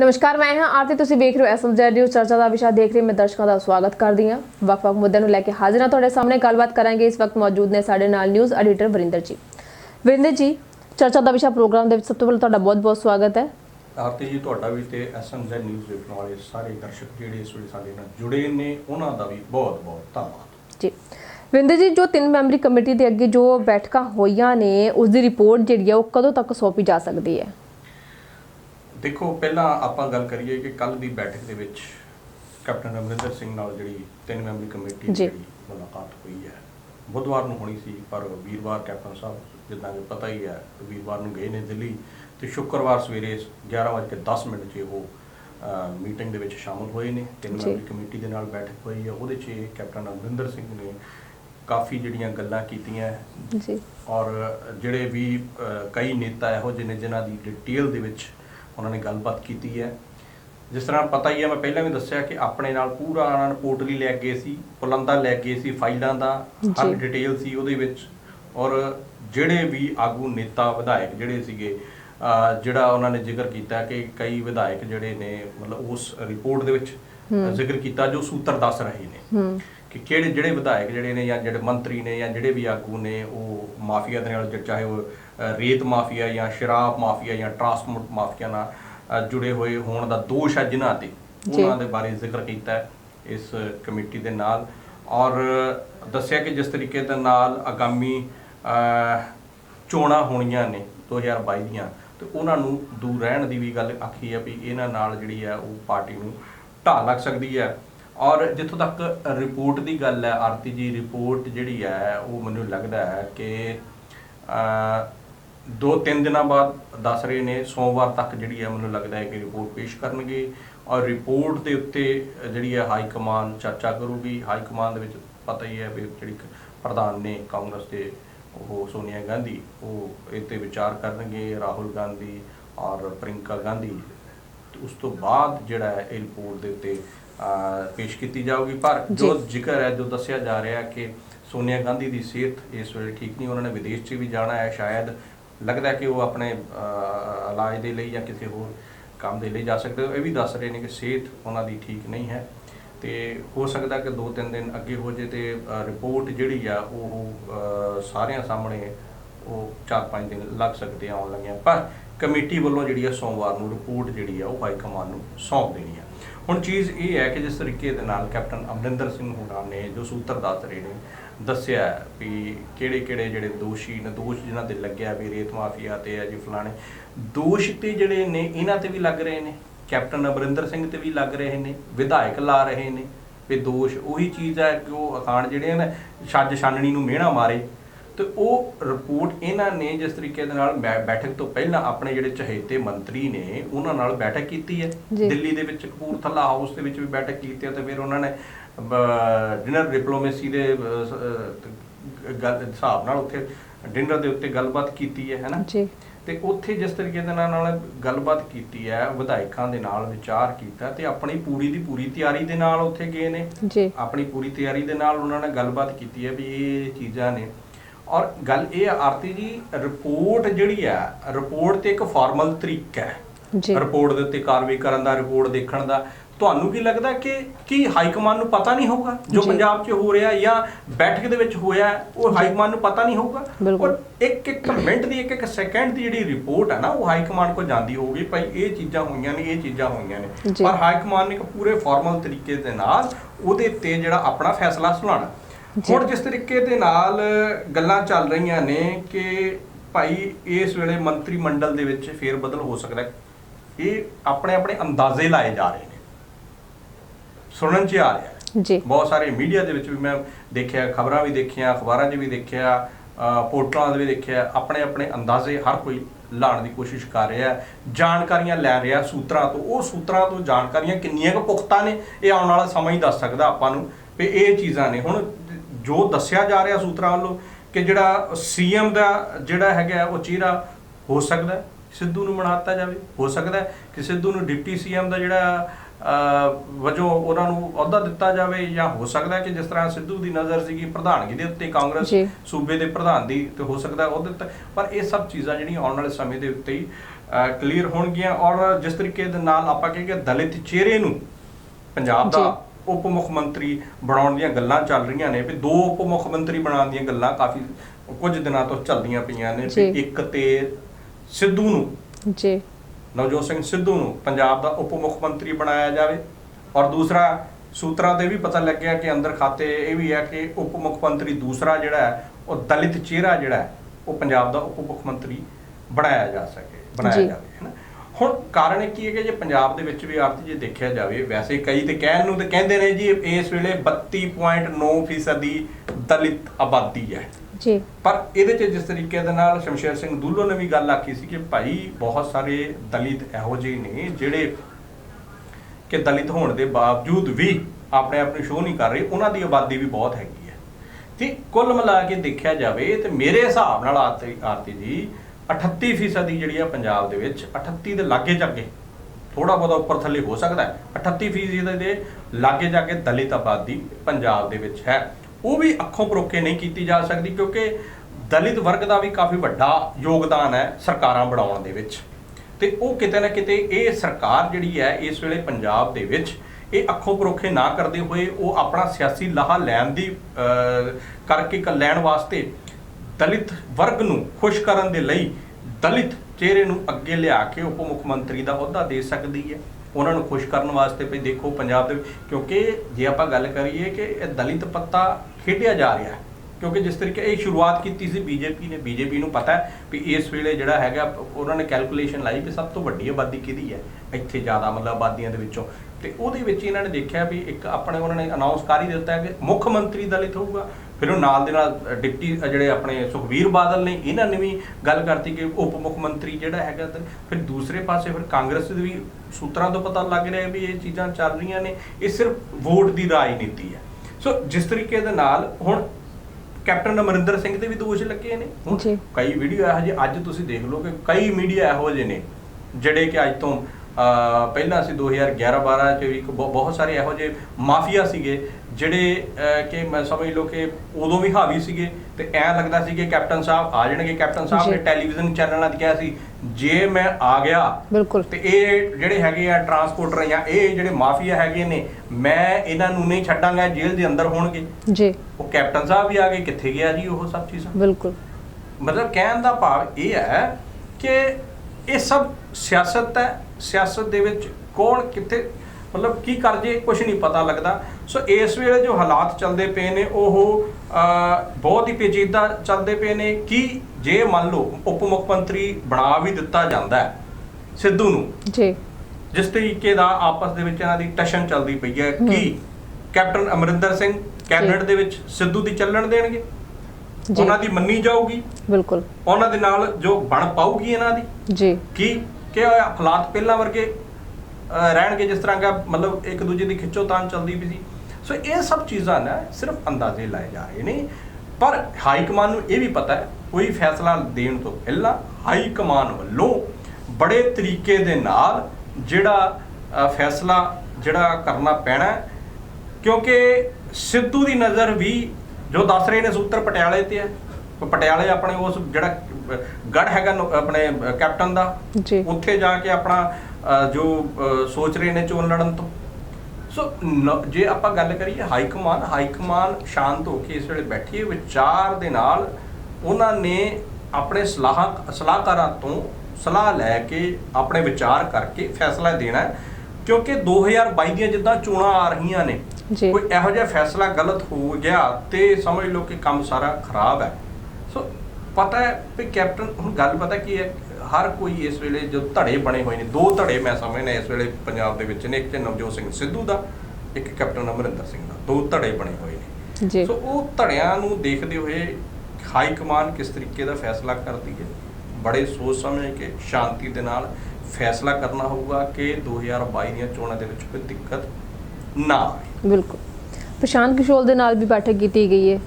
ਨਮਸਕਾਰ ਮੈਂ ਹਾਂ ਆਰਤੀ। ਤੁਸੀਂ ਵੇਖ ਰਹੇ ਹੋ ਐਸਐਮਜ਼ੈਡ ਨਿਊਜ਼। ਚਰਚਾ ਦਾ ਵਿਸ਼ਾ ਦੇਖ ਰਹੇ ਮੈਂ ਦਰਸ਼ਕਾਂ ਦਾ ਸਵਾਗਤ ਕਰਦੀ ਹਾਂ। ਵੱਖ-ਵੱਖ ਮੁੱਦਿਆਂ ਨੂੰ ਲੈ ਕੇ ਹਾਜ਼ਰ ਹਾਂ ਤੁਹਾਡੇ ਸਾਹਮਣੇ। ਗੱਲਬਾਤ ਕਰਾਂਗੇ ਇਸ ਵਕਤ ਮੌਜੂਦ ਨੇ ਸਾਡੇ ਨਾਲ ਨਿਊਜ਼ ਐਡੀਟਰ ਵਰਿੰਦਰ ਜੀ। ਵਰਿੰਦਰ ਜੀ ਚਰਚਾ ਦਾ ਵਿਸ਼ਾ ਪ੍ਰੋਗਰਾਮ ਦੇ ਵਿੱਚ ਸਭ ਤੋਂ ਪਹਿਲਾਂ ਤੁਹਾਡਾ ਬਹੁਤ-ਬਹੁਤ ਸਵਾਗਤ ਹੈ। ਆਰਤੀ ਜੀ ਤੁਹਾਡਾ ਵੀ ਤੇ ਐਸਐਮਜ਼ੈਡ ਨਿਊਜ਼ ਦੇਖਣ ਵਾਲੇ ਸਾਰੇ ਦਰਸ਼ਕ ਜਿਹੜੇ ਇਸ ਵੇਲੇ ਸਾਡੇ ਨਾਲ ਜੁੜੇ ਨੇ ਉਹਨਾਂ ਦਾ ਵੀ ਬਹੁਤ ਬਹੁਤ ਧੰਨਵਾਦ। ਜੀ। ਵਰਿੰਦਰ ਜੀ ਜੋ ਤਿੰਨ ਮੈਂਬਰੀ ਕਮੇਟੀ ਦੇ ਅੱਗੇ ਜੋ ਬੈਠਕਾਂ ਹੋਈਆਂ ਨੇ ਉਸ ਦੀ ਰਿਪੋਰਟ ਜਿਹੜੀ ਹੈ ਉਹ ਕਦੋਂ ਤੱਕ ਸੌਂਪੀ ਜਾ ਸਕਦੀ ਹੈ? ਦੇਖੋ ਪਹਿਲਾਂ ਆਪਾਂ ਗੱਲ ਕਰੀਏ ਕਿ ਕੱਲ ਦੀ ਬੈਠਕ ਦੇ ਵਿੱਚ ਕੈਪਟਨ ਅਮਰਿੰਦਰ ਸਿੰਘ ਨਾਲ ਜਿਹੜੀ ਤਿੰਨ ਮੈਂਬਰੀ ਕਮੇਟੀ ਦੀ। ਜਿਹੜੀ ਮੁਲਾਕਾਤ ਹੋਈ ਹੈ ਬੁੱਧਵਾਰ ਨੂੰ ਹੋਣੀ ਸੀ ਪਰ ਵੀਰਵਾਰ ਕੈਪਟਨ ਸਾਹਿਬ ਜਿੱਦਾਂ ਕਿ ਪਤਾ ਹੀ ਹੈ ਵੀਰਵਾਰ ਨੂੰ ਗਏ ਨੇ ਦਿੱਲੀ ਤੇ ਸ਼ੁੱਕਰਵਾਰ ਸਵੇਰੇ 11:10 ਮਿੰਟ 'ਤੇ ਉਹ ਮੀਟਿੰਗ ਦੇ ਵਿੱਚ ਸ਼ਾਮਲ ਹੋਏ ਨੇ ਤਿੰਨ। ਮੈਂਬਰੀ ਕਮੇਟੀ ਦੇ ਨਾਲ ਬੈਠਕ ਹੋਈ ਹੈ ਉਹਦੇ 'ਚ ਕੈਪਟਨ ਅਮਰਿੰਦਰ ਸਿੰਘ ਨੇ ਕਾਫੀ ਜਿਹੜੀਆਂ ਗੱਲਾਂ ਕੀਤੀਆਂ ਜੀ ਔਰ ਜਿਹੜੇ ਵੀ ਕਈ ਨੇਤਾ ਇਹੋ ਜਿਹੇ ਨੇ ਜਿਨ੍ਹਾਂ ਦੀ ਡਿਟੇਲ ਦੇ ਵਿੱਚ ਉਹਨਾਂ ਨੇ ਗੱਲਬਾਤ ਕੀਤੀ ਹੈ ਜਿਸ ਤਰ੍ਹਾਂ ਪਤਾ ਹੀ ਹੈ ਮੈਂ ਪਹਿਲਾਂ ਵੀ ਦੱਸਿਆ ਕਿ ਆਪਣੇ ਨਾਲ ਪੂਰਾ ਉਹਨਾਂ ਨੇ ਪੋਰਟਲੀ ਲੈ ਗਏ ਸੀ ਪੁਲੰਦਾ ਲੈ ਗਏ ਸੀ ਫਾਈਲਾਂ ਦਾ ਹਰ। ਡਿਟੇਲ ਸੀ ਉਹਦੇ ਵਿੱਚ ਔਰ ਜਿਹੜੇ ਵੀ ਆਗੂ ਨੇਤਾ ਵਿਧਾਇਕ ਜਿਹੜੇ ਸੀਗੇ ਜਿਹੜਾ ਉਹਨਾਂ ਨੇ ਜ਼ਿਕਰ ਕੀਤਾ ਕਿ ਕਈ ਵਿਧਾਇਕ ਜਿਹੜੇ ਨੇ ਮਤਲਬ ਉਸ ਰਿਪੋਰਟ ਦੇ ਵਿੱਚ। ਜ਼ਿਕਰ ਕੀਤਾ ਜੋ ਸੂਤਰ ਦੱਸ ਰਹੇ ਨੇ ਕਿ ਕਿਹੜੇ ਜਿਹੜੇ ਵਿਧਾਇਕ ਜਿਹੜੇ ਨੇ ਜਾਂ ਜਿਹੜੇ ਮੰਤਰੀ ਨੇ ਜਾਂ ਜਿਹੜੇ ਵੀ ਆਗੂ ਨੇ ਉਹ ਮਾਫੀਆ ਦੇ ਨਾਲ ਚਾਹੇ ਉਹ ਰੇਤ ਮਾਫੀਆ ਜਾਂ ਸ਼ਰਾਬ ਮਾਫੀਆ ਜਾਂ ਟਰਾਂਸਪੋਰਟ ਮਾਫੀਆ ਨਾਲ ਜੁੜੇ ਹੋਏ ਹੋਣ ਦਾ ਦੋਸ਼ ਹੈ ਜਿਨ੍ਹਾਂ ਤੇ। ਉਹਨਾਂ ਦੇ ਬਾਰੇ ਜ਼ਿਕਰ ਕੀਤਾ ਹੈ ਇਸ ਕਮੇਟੀ ਦੇ ਨਾਲ। ਔਰ ਦੱਸਿਆ ਕਿ ਜਿਸ ਤਰੀਕੇ ਦੇ ਨਾਲ ਆਗਾਮੀ ਚੋਣਾਂ ਹੋਣੀਆਂ ਨੇ 2022 ਦੀਆਂ ਤੇ ਉਹਨਾਂ ਨੂੰ ਦੂਰ ਰਹਿਣ ਦੀ ਵੀ ਗੱਲ ਆਖੀ ਹੈ ਵੀ ਇਹਨਾਂ ਨਾਲ ਜਿਹੜੀ ਹੈ ਉਹ ਪਾਰਟੀ ਨੂੰ ਢਾਹ ਲੱਗ ਸਕਦੀ ਹੈ। ਔਰ ਜਿੱਥੋਂ ਤੱਕ ਰਿਪੋਰਟ ਦੀ ਗੱਲ ਹੈ, ਆਰਤੀ ਜੀ, ਰਿਪੋਰਟ ਜਿਹੜੀ ਹੈ, ਉਹ ਮੈਨੂੰ ਲੱਗਦਾ ਹੈ ਕਿ ਦੋ ਤਿੰਨ ਦਿਨਾਂ ਬਾਅਦ ਦੱਸ ਰਹੇ ਨੇ, ਸੋਮਵਾਰ ਤੱਕ ਜਿਹੜੀ ਹੈ, ਮੈਨੂੰ ਲੱਗਦਾ ਹੈ ਕਿ ਰਿਪੋਰਟ ਪੇਸ਼ ਕਰਨਗੇ ਔਰ ਰਿਪੋਰਟ ਦੇ ਉੱਤੇ ਜਿਹੜੀ ਹੈ, ਹਾਈ ਕਮਾਨ ਚਰਚਾ ਕਰੂਗੀ। ਹਾਈ ਕਮਾਨ ਦੇ ਵਿੱਚ ਪਤਾ ਹੀ ਹੈ ਵੀ ਜਿਹੜੀ ਪ੍ਰਧਾਨ ਨੇ ਕਾਂਗਰਸ ਦੇ ਉਹ ਸੋਨੀਆ ਗਾਂਧੀ, ਉਹ ਇਹ ਤੇ ਵਿਚਾਰ ਕਰਨਗੇ, ਰਾਹੁਲ ਗਾਂਧੀ ਔਰ ਪ੍ਰਿੰਕਾ ਗਾਂਧੀ। ਤੇ ਉਸ ਤੋਂ ਬਾਅਦ ਜਿਹੜਾ ਹੈ, ਇਹ ਰਿਪੋਰਟ ਦੇ ਉੱਤੇ ਪੇਸ਼ ਕੀਤੀ ਜਾਊਗੀ। ਪਰ ਜੋ। ਜ਼ਿਕਰ ਹੈ ਜੋ ਦੱਸਿਆ ਜਾ ਰਿਹਾ ਕਿ ਸੋਨੀਆ ਗਾਂਧੀ ਦੀ ਸਿਹਤ ਇਸ ਵੇਲੇ ਠੀਕ ਨਹੀਂ ਉਹਨਾਂ ਨੇ ਵਿਦੇਸ਼ 'ਚ ਵੀ ਜਾਣਾ ਹੈ। ਸ਼ਾਇਦ ਲੱਗਦਾ ਕਿ ਉਹ ਆਪਣੇ ਇਲਾਜ ਦੇ ਲਈ ਜਾਂ ਕਿਸੇ ਹੋਰ ਕੰਮ ਦੇ ਲਈ ਜਾ ਸਕਦੇ ਹੋ ਇਹ ਵੀ ਦੱਸ ਰਹੇ ਨੇ ਕਿ ਸਿਹਤ ਉਹਨਾਂ ਦੀ ਠੀਕ ਨਹੀਂ ਹੈ। ਤੇ ਹੋ ਸਕਦਾ ਕਿ 2-3 ਦਿਨ ਅੱਗੇ ਹੋ ਜੇ ਤੇ ਰਿਪੋਰਟ ਜਿਹੜੀ ਆ ਉਹ ਸਾਰਿਆਂ ਸਾਹਮਣੇ ਉਹ 4-5 ਦਿਨ ਲੱਗ ਸਕਦੇ ਆਉਣ ਲੱਗਿਆ। ਪਰ ਕਮੇਟੀ ਵੱਲੋਂ ਜਿਹੜੀ ਆ ਸੋਮਵਾਰ ਨੂੰ ਰਿਪੋਰਟ ਜਿਹੜੀ ਆ ਉਹ ਹਾਈ ਕਮਾਨ ਨੂੰ ਸੌਂਪ ਦੇਣੀ ਆ। ਹੁਣ ਚੀਜ਼ ਇਹ ਹੈ ਕਿ ਜਿਸ ਤਰੀਕੇ ਦੇ ਨਾਲ ਕੈਪਟਨ ਅਮਰਿੰਦਰ ਸਿੰਘ ਹੁਣਾਂ ਨੇ ਜੋ ਸੂਤਰ ਦੱਸ ਰਹੇ ਨੇ ਦੱਸਿਆ ਵੀ ਕਿਹੜੇ ਕਿਹੜੇ ਜਿਹੜੇ ਦੋਸ਼ੀ ਨੇ, ਦੋਸ਼ ਜਿਨ੍ਹਾਂ ਤੇ ਲੱਗਿਆ ਵੀ ਰੇਤ ਮਾਫੀਆ ਤੇ ਹੈ ਜੀ ਫਲਾਣੇ, ਦੋਸ਼ ਤੇ ਜਿਹੜੇ ਨੇ ਇਹਨਾਂ ਤੇ ਵੀ ਲੱਗ ਰਹੇ ਨੇ, ਕੈਪਟਨ ਅਮਰਿੰਦਰ ਸਿੰਘ ਤੇ ਵੀ ਲੱਗ ਰਹੇ ਨੇ, ਵਿਧਾਇਕ ਲਾ ਰਹੇ ਨੇ, ਵੀ ਦੋਸ਼ ਉਹੀ ਚੀਜ਼ ਹੈ ਕਿ ਉਹ ਅਖਾਣ ਜਿਹੜੇ ਨੇ ਛੱਜ ਛਾਨਣੀ ਨੂੰ ਮਿਹਣਾ ਮਾਰੇ ਤੇ ਉਹ ਰਿਪੋਰਟ ਇਹਨਾਂ ਨੇ ਜਿਸ ਤਰੀਕੇ ਦੇ ਨਾਲ ਬੈਠਕ ਤੋਂ ਪਹਿਲਾਂ ਆਪਣੇ ਜਿਹੜੇ ਚਹੇਤੇ ਮੰਤਰੀ ਨੇ ਉਹਨਾਂ ਨਾਲ ਬੈਠਕ ਕੀਤੀ ਹੈ। ਦਿੱਲੀ ਦੇ ਵਿੱਚ ਕਪੂਰਥਲਾ ਹਾਊਸ ਦੇ ਵਿੱਚ ਵੀ ਬੈਠਕ ਕੀਤੀ ਹੈ ਤੇ ਫਿਰ ਉਹਨਾਂ ਨੇ ਡਿਨਰ ਡਿਪਲੋਮੇਸੀ ਦੇ ਗੱਲ ਹਿਸਾਬ ਨਾਲ ਉੱਥੇ ਡਿਨਰ ਦੇ ਉੱਤੇ ਗੱਲਬਾਤ ਕੀਤੀ ਹੈ ਹੈਨਾ? ਜੀ। ਤੇ ਉੱਥੇ ਜਿਸ ਤਰੀਕੇ ਦੇ ਨਾਲ ਨਾਲ ਗੱਲਬਾਤ ਕੀਤੀ ਹੈ ਵਿਧਾਇਕਾਂ ਦੇ ਨਾਲ ਵਿਚਾਰ ਕੀਤਾ ਤੇ ਆਪਣੀ ਪੂਰੀ ਦੀ ਪੂਰੀ ਤਿਆਰੀ ਦੇ ਨਾਲ ਉੱਥੇ ਗਏ ਨੇ। ਜੀ। ਆਪਣੀ ਪੂਰੀ ਤਿਆਰੀ ਦੇ ਨਾਲ ਉਹਨਾਂ ਨੇ ਗੱਲਬਾਤ ਕੀਤੀ ਹੈ ਵੀ ਇਹ ਚੀਜ਼ਾਂ ਨੇ। ਔਰ ਗੱਲ ਇਹ ਆ, ਆਰਤੀ ਜੀ ਰਿਪੋਰਟ ਜਿਹੜੀ ਆ ਰਿਪੋਰਟ ਤੇ ਇੱਕ ਫਾਰਮਲ ਤਰੀਕਾ ਹੈ ਜੀ ਰਿਪੋਰਟ ਦੇ ਉੱਤੇ ਕਾਰਵਾਈ ਕਰਨ ਦਾ ਰਿਪੋਰਟ ਦੇਖਣ ਦਾ ਤੁਹਾਨੂੰ ਕੀ ਲੱਗਦਾ ਕਿ ਕੀ ਹਾਈ ਕਮਾਂਡ ਨੂੰ ਪਤਾ ਨਹੀਂ ਹੋਊਗਾ ਜੋ। ਪੰਜਾਬ 'ਚ ਹੋ ਰਿਹਾ ਜਾਂ ਬੈਠਕ ਦੇ ਵਿੱਚ ਹੋਇਆ ਉਹ ਹਾਈ ਕਮਾਂਡ ਨੂੰ ਪਤਾ ਨਹੀਂ ਹੋਊਗਾ। ਔਰ ਇੱਕ ਇੱਕ ਮਿੰਟ ਦੀ ਇੱਕ ਇੱਕ ਸੈਕਿੰਡ ਦੀ ਜਿਹੜੀ ਰਿਪੋਰਟ ਹੈ ਨਾ ਉਹ ਹਾਈ ਕਮਾਂਡ ਕੋ ਜਾਂਦੀ ਹੋਊਗੀ ਭਾਈ ਇਹ ਚੀਜ਼ਾਂ ਹੋਈਆਂ ਨੇ ਇਹ ਚੀਜ਼ਾਂ ਹੋਈਆਂ ਨੇ। ਪਰ ਹਾਈ ਕਮਾਂਡ ਨੇ ਇੱਕ ਪੂਰੇ ਫਾਰਮਲ ਤਰੀਕੇ ਦੇ ਨਾਲ ਉਹਦੇ ਤੇ ਜਿਹੜਾ ਆਪਣਾ ਫੈਸਲਾ ਸੁਣਾਉਣਾ ਜੀ। ਹੁਣ ਜਿਸ ਤਰੀਕੇ ਦੇ ਨਾਲ ਗੱਲਾਂ ਚੱਲ ਰਹੀਆਂ ਨੇ ਕਿ ਭਾਈ ਇਸ ਵੇਲੇ ਮੰਤਰੀ ਮੰਡਲ ਦੇ ਵਿੱਚ ਫੇਰ ਬਦਲ ਹੋ ਸਕਦਾ ਹੈ। ਇਹ ਆਪਣੇ ਆਪਣੇ ਅੰਦਾਜ਼ੇ ਲਾਏ ਜਾ ਰਹੇ ਨੇ। ਸੁਣਨ ਚ ਆ ਰਿਹਾ ਜੀ। ਬਹੁਤ ਸਾਰੇ ਮੀਡੀਆ ਦੇ ਵਿੱਚ ਵੀ ਮੈਂ ਦੇਖਿਆ ਖਬਰਾਂ ਵੀ ਦੇਖੀਆਂ ਅਖਬਾਰਾਂ 'ਚ ਵੀ ਦੇਖਿਆ ਪੋਰਟਲਾਂ 'ਤੇ ਵੀ ਦੇਖਿਆ ਆਪਣੇ ਆਪਣੇ ਅੰਦਾਜ਼ੇ ਹਰ ਕੋਈ ਲਾਉਣ ਦੀ ਕੋਸ਼ਿਸ਼ ਕਰ ਰਿਹਾ ਹੈ। ਜਾਣਕਾਰੀਆਂ ਲੈ ਰਿਹਾ ਸੂਤਰਾਂ ਤੋਂ। ਉਹ ਸੂਤਰਾਂ ਤੋਂ ਜਾਣਕਾਰੀਆਂ ਕਿੰਨੀਆਂ ਕੁ ਪੁਖਤਾ ਨੇ ਇਹ ਆਉਣ ਵਾਲਾ ਸਮਾਂ ਹੀ ਦੱਸ ਸਕਦਾ ਆਪਾਂ ਨੂੰ ਵੀ ਇਹ ਚੀਜ਼ਾਂ ਨੇ। ਹੁਣ ਜੋ ਦੱਸਿਆ ਜਾ ਰਿਹਾ ਸੂਤਰਾਂ ਵੱਲੋਂ ਕਿ ਜਿਹੜਾ ਸੀਐਮ ਦਾ ਜਿਹੜਾ ਹੈਗਾ ਉਹ ਚਿਹਰਾ ਹੋ ਸਕਦਾ ਸਿੱਧੂ ਨੂੰ ਬਣਾਤਾ ਜਾਵੇ ਹੋ ਸਕਦਾ ਕਿ ਸਿੱਧੂ ਨੂੰ ਡਿਪਟੀ ਸੀਐਮ ਦਾ ਜਿਹੜਾ ਵਜੋਂ ਉਹਨਾਂ ਨੂੰ ਅਹੁਦਾ ਦਿੱਤਾ ਜਾਵੇ ਜਾਂ ਹੋ ਸਕਦਾ ਕਿ ਜਿਸ ਤਰ੍ਹਾਂ ਸਿੱਧੂ ਦੀ ਨਜ਼ਰ ਸੀਗੀ ਪ੍ਰਧਾਨਗੀ ਦੇ ਉੱਤੇ ਕਾਂਗਰਸ। ਸੂਬੇ ਦੇ ਪ੍ਰਧਾਨ ਦੀ ਤੇ ਹੋ ਸਕਦਾ ਉਹਦੇ ਤੇ ਪਰ ਇਹ ਸਭ ਚੀਜ਼ਾਂ ਜਿਹੜੀਆਂ ਆਉਣ ਵਾਲੇ ਸਮੇਂ ਦੇ ਉੱਤੇ ਹੀ ਕਲੀਅਰ ਹੋਣਗੀਆਂ ਔਰ ਜਿਸ ਤਰੀਕੇ ਦੇ ਨਾਲ ਆਪਾਂ ਕਹੀਏ ਦਲਿਤ ਚਿਹਰੇ ਨੂੰ ਪੰਜਾਬ ਦਾ ਉਪ ਮੁੱਖ ਮੰਤਰੀ ਬਣਾਉਣ ਦੀਆਂ ਗੱਲਾਂ ਚੱਲ ਰਹੀਆਂ ਨੇ ਵੀ ਦੋ ਉਪ ਮੁੱਖ ਮੰਤਰੀ ਬਣਾਉਣ ਦੀਆਂ ਗੱਲਾਂ ਕਾਫੀ ਕੁਝ ਦਿਨਾਂ ਤੋਂ ਚੱਲਦੀਆਂ ਪਈਆਂ ਨੇ ਵੀ। ਇੱਕ ਤੇ ਸਿੱਧੂ ਨੂੰ ਜੀ ਨਵਜੋਤ ਸਿੰਘ ਸਿੱਧੂ ਨੂੰ ਪੰਜਾਬ ਦਾ ਉਪ ਮੁੱਖ ਮੰਤਰੀ ਬਣਾਇਆ ਜਾਵੇ ਔਰ ਦੂਸਰਾ ਸੂਤਰਾਂ ਤੇ ਵੀ ਪਤਾ ਲੱਗਿਆ ਕਿ ਅੰਦਰ ਖਾਤੇ ਇਹ ਵੀ ਹੈ ਕਿ ਉਪ ਮੁੱਖ ਮੰਤਰੀ ਦੂਸਰਾ ਜਿਹੜਾ ਹੈ ਉਹ ਦਲਿਤ ਚਿਹਰਾ ਜਿਹੜਾ ਹੈ ਉਹ ਪੰਜਾਬ ਦਾ ਉਪ ਮੁੱਖ ਮੰਤਰੀ ਬਣਾਇਆ ਜਾ ਸਕੇ ਬਣਾਇਆ। ਜਾਵੇ ਹੈ ਨਾ ਹੁਣ ਕਾਰਨ ਕੀ ਹੈ ਕਿ ਜੇ ਪੰਜਾਬ ਦੇ ਵਿੱਚ ਵੀ ਆਰਥ ਜੇ ਦੇਖਿਆ ਜਾਵੇ ਵੈਸੇ ਕਈ ਤੇ ਕਹਿਣ ਨੂੰ ਤੇ ਕਹਿੰਦੇ ਨੇ ਜੀ ਇਸ ਵੇਲੇ 32.9% ਫੀਸਦੀ ਦਲਿਤ ਆਬਾਦੀ ਹੈ। ਜੀ। ਪਰ ਇਹਦੇ 'ਚ ਜਿਸ ਤਰੀਕੇ ਦੇ ਨਾਲ ਸ਼ਮਸ਼ੇਰ ਸਿੰਘ ਦੂਲੋ ਨੇ ਵੀ ਗੱਲ ਆਖੀ ਸੀ ਕਿ ਭਾਈ ਬਹੁਤ ਸਾਰੇ ਦਲਿਤ ਇਹੋ ਜਿਹੇ ਨੇ ਜਿਹੜੇ ਕਿ ਦਲਿਤ ਹੋਣ ਦੇ ਬਾਵਜੂਦ ਵੀ ਆਪਣੇ ਆਪ ਨੂੰ ਸ਼ੋਅ ਨਹੀਂ ਕਰ ਰਹੇ ਉਹਨਾਂ ਦੀ ਆਬਾਦੀ ਵੀ ਬਹੁਤ ਹੈਗੀ ਹੈ। ਤੇ ਕੁੱਲ ਮਿਲਾ ਕੇ ਦੇਖਿਆ ਜਾਵੇ ਤੇ ਮੇਰੇ ਹਿਸਾਬ ਨਾਲ ਆਰਤੀ ਆਰਤੀ ਜੀ 38% ਦੀ ਜਿਹੜੀ ਆ ਪੰਜਾਬ ਦੇ ਵਿੱਚ 38 ਦੇ ਲਾਗੇ ਜਾਗੇ ਥੋੜਾ ਬਹੁਤਾ ਉੱਪਰ ਥੱਲੇ ਹੋ ਸਕਦਾ ਹੈ 38% ਦੇ ਲਾਗੇ ਜਾ ਕੇ ਦਲਿਤ ਆਬਾਦੀ ਪੰਜਾਬ ਦੇ ਵਿੱਚ ਹੈ। ਉਹ ਵੀ ਅੱਖੋਂ ਪਰੋਕੇ ਨਹੀਂ ਕੀਤੀ ਜਾ ਸਕਦੀ ਕਿਉਂਕਿ ਦਲਿਤ ਵਰਗ ਦਾ ਵੀ ਕਾਫੀ ਵੱਡਾ ਯੋਗਦਾਨ ਹੈ ਸਰਕਾਰਾਂ ਬਣਾਉਣ ਦੇ ਵਿੱਚ। ਤੇ ਉਹ ਕਿਤੇ ਨਾ ਕਿਤੇ ਇਹ ਸਰਕਾਰ ਜਿਹੜੀ ਹੈ, ਇਸ ਵੇਲੇ ਪੰਜਾਬ ਦੇ ਵਿੱਚ ਇਹ ਅੱਖੋਂ ਪਰੋਖੇ ਨਾ ਕਰਦੇ ਹੋਏ ਉਹ ਆਪਣਾ ਸਿਆਸੀ ਲਾਹਾ ਲੈਣ ਦੀ ਕਰਕੇ ਕ- ਲੈਣ ਵਾਸਤੇ ਦਲਿਤ ਵਰਗ ਨੂੰ ਖੁਸ਼ ਕਰਨ ਦੇ ਲਈ ਦਲਿਤ ਚਿਹਰੇ ਨੂੰ ਅੱਗੇ ਲਿਆ ਕੇ ਉਪ ਮੁੱਖ ਮੰਤਰੀ ਦਾ ਅਹੁਦਾ ਦੇ ਸਕਦੀ ਹੈ। ਉਹਨਾਂ ਨੂੰ ਖੁਸ਼ ਕਰਨ ਵਾਸਤੇ ਵੀ ਦੇਖੋ ਪੰਜਾਬ ਦੇ ਕਿਉਂਕਿ ਜੇ ਆਪਾਂ ਗੱਲ ਕਰੀਏ ਕਿ ਇਹ ਦਲਿਤ ਪੱਤਾ ਖੇਡਿਆ ਜਾ ਰਿਹਾ ਹੈ, ਕਿਉਂਕਿ ਜਿਸ ਤਰੀਕੇ ਇਹ ਸ਼ੁਰੂਆਤ ਕੀਤੀ ਸੀ ਬੀਜੇਪੀ ਨੇ, ਬੀਜੇਪੀ ਨੂੰ ਪਤਾ ਹੈ ਵੀ ਇਸ ਵੇਲੇ ਜਿਹੜਾ ਹੈਗਾ, ਉਹਨਾਂ ਨੇ ਕੈਲਕੂਲੇਸ਼ਨ ਲਾਈ ਵੀ ਸਭ ਤੋਂ ਵੱਡੀ ਆਬਾਦੀ ਕਿਹਦੀ ਹੈ, ਇੱਥੇ ਜ਼ਿਆਦਾ ਮਤਲਬ ਆਬਾਦੀਆਂ ਦੇ ਵਿੱਚੋਂ। ਤੇ ਉਹਦੇ ਵਿੱਚ ਇਹਨਾਂ ਨੇ ਦੇਖਿਆ ਵੀ ਇੱਕ ਆਪਣੇ ਉਹਨਾਂ ਨੇ ਅਨਾਉਂਸ ਕਰ ਹੀ ਦਿੱਤਾ ਕਿ ਮੁੱਖ ਮੰਤਰੀ ਦਲਿਤ ਹੋਊਗਾ ਫਿਰ ਉਹ ਨਾਲ ਦੇ ਨਾਲ ਡਿਪਟੀ ਜਿਹੜੇ ਆਪਣੇ ਸੁਖਬੀਰ ਬਾਦਲ ਨੇ ਇਹਨਾਂ ਨੇ ਵੀ ਗੱਲ ਕਰਤੀ ਕਿ ਉਪ ਮੁੱਖ ਮੰਤਰੀ ਜਿਹੜਾ ਹੈਗਾ ਤੇ ਫਿਰ ਦੂਸਰੇ ਪਾਸੇ ਫਿਰ ਕਾਂਗਰਸ ਦੇ ਵੀ ਸੂਤਰਾਂ ਤੋਂ ਪਤਾ ਲੱਗ ਰਿਹਾ ਵੀ ਇਹ ਚੀਜ਼ਾਂ ਚੱਲ ਰਹੀਆਂ ਨੇ ਇਹ ਸਿਰਫ ਵੋਟ ਦੀ ਰਾਜਨੀਤੀ ਹੈ ਸੋ ਜਿਸ ਤਰੀਕੇ ਦੇ ਨਾਲ ਹੁਣ ਕੈਪਟਨ ਅਮਰਿੰਦਰ ਸਿੰਘ ਦੇ ਵੀ ਦੋਸ਼ ਲੱਗੇ ਨੇ। ਕਈ ਵੀਡੀਓ ਇਹੋ ਜਿਹੇ ਅੱਜ ਤੁਸੀਂ ਦੇਖ ਲਓ ਕਿ ਕਈ ਮੀਡੀਆ ਇਹੋ ਜਿਹੇ ਨੇ ਜਿਹੜੇ ਕਿ ਅੱਜ ਤੋਂ ਪਹਿਲਾਂ ਸੀ 2011 12 ਚ ਵੀ ਇੱਕ ਬਹੁ- ਬਹੁਤ ਸਾਰੇ ਇਹੋ ਜਿਹੇ ਮਾਫੀਆ ਸੀਗੇ ਜਿਹੜੇ ਕਿ ਮੈਂ ਸਮਝ ਲਓ ਕਿ ਉਦੋਂ ਵੀ ਹਾਵੀ ਸੀਗੇ ਤੇ ਐ ਲੱਗਦਾ ਸੀ ਕਿ ਕੈਪਟਨ ਸਾਹਿਬ ਆ ਜਾਣਗੇ। ਕੈਪਟਨ ਸਾਹਿਬ ਨੇ। ਟੈਲੀਵਿਜ਼ਨ ਚੈਨਲਾਂ ਤੇ ਕਿਹਾ ਸੀ ਜੇ ਮੈਂ ਆ ਗਿਆ ਤੇ ਇਹ ਜਿਹੜੇ ਹੈਗੇ ਆ ਟਰਾਂਸਪੋਰਟਰ ਜਾਂ ਇਹ ਜਿਹੜੇ ਮਾਫੀਆ ਹੈਗੇ ਨੇ ਮੈਂ ਇਹਨਾਂ ਨੂੰ ਨਹੀਂ ਛੱਡਾਂਗਾ ਜੇਲ੍ਹ ਦੇ ਅੰਦਰ ਹੋਣਗੇ। ਜੀ। ਉਹ ਕੈਪਟਨ ਸਾਹਿਬ ਵੀ ਆ ਗਏ ਕਿੱਥੇ ਗਿਆ ਜੀ ਉਹ ਸਭ ਚੀਜ਼ਾਂ? ਬਿਲਕੁਲ। ਮਤਲਬ ਕਹਿਣ ਦਾ ਭਾਵ ਇਹ ਹੈ ਕਿ ਇਹ ਸਭ ਸਿਆਸਤ ਹੈ। ਸਿਆਸਤ ਦੇ ਵਿੱਚ ਕੌਣ ਕਿੱਥੇ ਮਤਲਬ ਕੀ ਕਰ ਜੇ ਕੁਝ ਨਹੀਂ ਪਤਾ ਲੱਗਦਾ। ਸੋ ਇਸ ਵੇਲੇ ਜੋ ਹਾਲਾਤ ਚੱਲਦੇ ਪਏ ਨੇ ਉਹ ਬਹੁਤ ਹੀ ਪੇਚੀਦਾ ਚੱਲਦੇ ਪਏ ਨੇ ਕਿ ਜੇ ਮੰਨ ਲਓ ਉਪ ਮੁੱਖ ਮੰਤਰੀ ਬਣਾ ਵੀ ਦਿੱਤਾ ਜਾਂਦਾ ਸਿੱਧੂ ਨੂੰ ਜੀ। ਜਿਸ ਤਰੀਕੇ ਦਾ ਆਪਸ ਦੇ ਵਿੱਚ ਇਹਨਾਂ ਦੀ ਟਸ਼ਨ ਚੱਲਦੀ ਪਈ ਹੈ। ਕਿ ਕੈਪਟਨ ਅਮਰਿੰਦਰ ਸਿੰਘ ਕੈਬਨਿਟ ਦੇ ਵਿੱਚ ਸਿੱਧੂ ਦੀ ਚੱਲਣ ਦੇਣਗੇ। ਉਹਨਾਂ ਦੀ ਮੰਨੀ ਜਾਊਗੀ। ਬਿਲਕੁਲ। ਉਹਨਾਂ ਦੇ ਨਾਲ ਜੋ ਬਣ ਪਾਊਗੀ ਇਹਨਾਂ ਦੀ। ਜੀ। ਕੀ ਕਿ ਹਾਲਾਤ ਪਹਿਲਾਂ ਵਰਗੇ ਰਹਿਣਗੇ ਜਿਸ ਤਰ੍ਹਾਂ ਦਾ ਮਤਲਬ ਇੱਕ ਦੂਜੇ ਦੀ ਖਿੱਚੋਤਾਣ ਚੱਲਦੀ ਵੀ ਸੀ। ਸੋ ਇਹ ਸਭ ਚੀਜ਼ਾਂ ਨਾ ਸਿਰਫ ਅੰਦਾਜ਼ੇ ਲਾਏ ਜਾ ਰਹੇ ਨੇ। ਪਰ ਹਾਈ ਕਮਾਨ ਨੂੰ ਇਹ ਵੀ ਪਤਾ ਹੈ ਕੋਈ ਫੈਸਲਾ ਦੇਣ ਤੋਂ ਪਹਿਲਾਂ ਹਾਈ ਕਮਾਨ ਵੱਲੋਂ ਬੜੇ ਤਰੀਕੇ ਦੇ ਨਾਲ ਜਿਹੜਾ ਫੈਸਲਾ ਜਿਹੜਾ ਕਰਨਾ ਪੈਣਾ। ਕਿਉਂਕਿ ਸਿੱਧੂ ਦੀ ਨਜ਼ਰ ਵੀ ਜੋ ਦੱਸ ਰਹੇ ਨੇ ਸੂਤਰ ਪਟਿਆਲੇ ਤੇ ਹੈ ਪਟਿਆਲੇ ਆਪਣੇ ਉਸ ਜਿਹੜਾ ਗੜ ਹੈਗਾ ਆਪਣੇ ਕੈਪਟਨ ਦਾ ਉੱਥੇ ਜਾ ਕੇ ਆਪਣਾ ਜੋ ਸੋਚ ਰਹੇ ਨੇ ਚੋਣ ਲੜਨ ਤੋਂ। ਸੋ ਜੇ ਆਪਾਂ ਗੱਲ ਕਰੀਏ ਹਾਈ ਕਮਾਨ ਹਾਈ ਕਮਾਨ ਸ਼ਾਂਤ ਹੋ ਕੇ ਇਸ ਵੇਲੇ ਬੈਠੀ ਹੈ ਵਿਚਾਰ ਦੇ ਨਾਲ ਉਹਨਾਂ ਨੇ ਆਪਣੇ ਸਲਾਹ ਸਲਾਹਕਾਰਾਂ ਤੋਂ ਸਲਾਹ ਲੈ ਕੇ ਆਪਣੇ ਵਿਚਾਰ ਕਰਕੇ ਫੈਸਲਾ ਦੇਣਾ ਹੈ। ਕਿਉਂਕਿ 2022 ਦੀਆਂ ਜਿੱਦਾਂ ਚੋਣਾਂ ਆ ਰਹੀਆਂ ਨੇ ਕੋਈ ਇਹੋ ਜਿਹਾ ਫੈਸਲਾ ਗਲਤ ਹੋ ਗਿਆ ਤੇ ਸਮਝ ਲਓ ਕਿ ਕੰਮ ਸਾਰਾ ਖਰਾਬ ਹੈ। ਸੋ ਪਤਾ ਹੈ ਵੀ ਕੈਪਟਨ ਹੁਣ ਗੱਲ ਪਤਾ ਕੀ ਹੈ ਹਰ ਕੋਈ ਇਸ ਵੇਲੇ ਜੋ ਧੜੇ ਬਣੇ ਹੋਏ ਨੇ ਦੋ ਧੜੇ ਮੈਂ ਸਮਝਦਾ ਇਸ ਵੇਲੇ ਪੰਜਾਬ ਦੇ ਵਿੱਚ ਨੇ ਇੱਕ ਤੇ ਨਵਜੋਤ ਸਿੰਘ ਸਿੱਧੂ ਦਾ ਇੱਕ ਕੈਪਟਨ ਅਮਰਿੰਦਰ ਸਿੰਘ ਦਾ ਦੋ ਧੜੇ ਬਣੇ ਹੋਏ ਨੇ। ਜੀ। ਸੋ ਉਹ ਧੜਿਆਂ ਨੂੰ ਦੇਖਦੇ ਹੋਏ ਹਾਈ ਕਮਾਨ ਕਿਸ ਤਰੀਕੇ ਦਾ ਫੈਸਲਾ ਕਰਦੀ ਹੈ? ਬੜੇ ਸੋਚ ਸਮਝ ਕੇ ਸ਼ਾਂਤੀ ਦੇ ਨਾਲ ਫੈਸਲਾ ਕਰਨਾ ਹੋਊਗਾ ਕਿ 2022 ਦੀਆਂ ਚੋਣਾਂ ਦੇ ਵਿੱਚ ਕੋਈ ਦਿੱਕਤ ਨਾ ਆਵੇ। ਬਿਲਕੁਲ। ਪ੍ਰਸ਼ਾਂਤ ਕਿਸ਼ੋਰ ਦੇ ਨਾਲ ਵੀ ਬੈਠਕ ਕੀਤੀ ਗਈ ਹੈ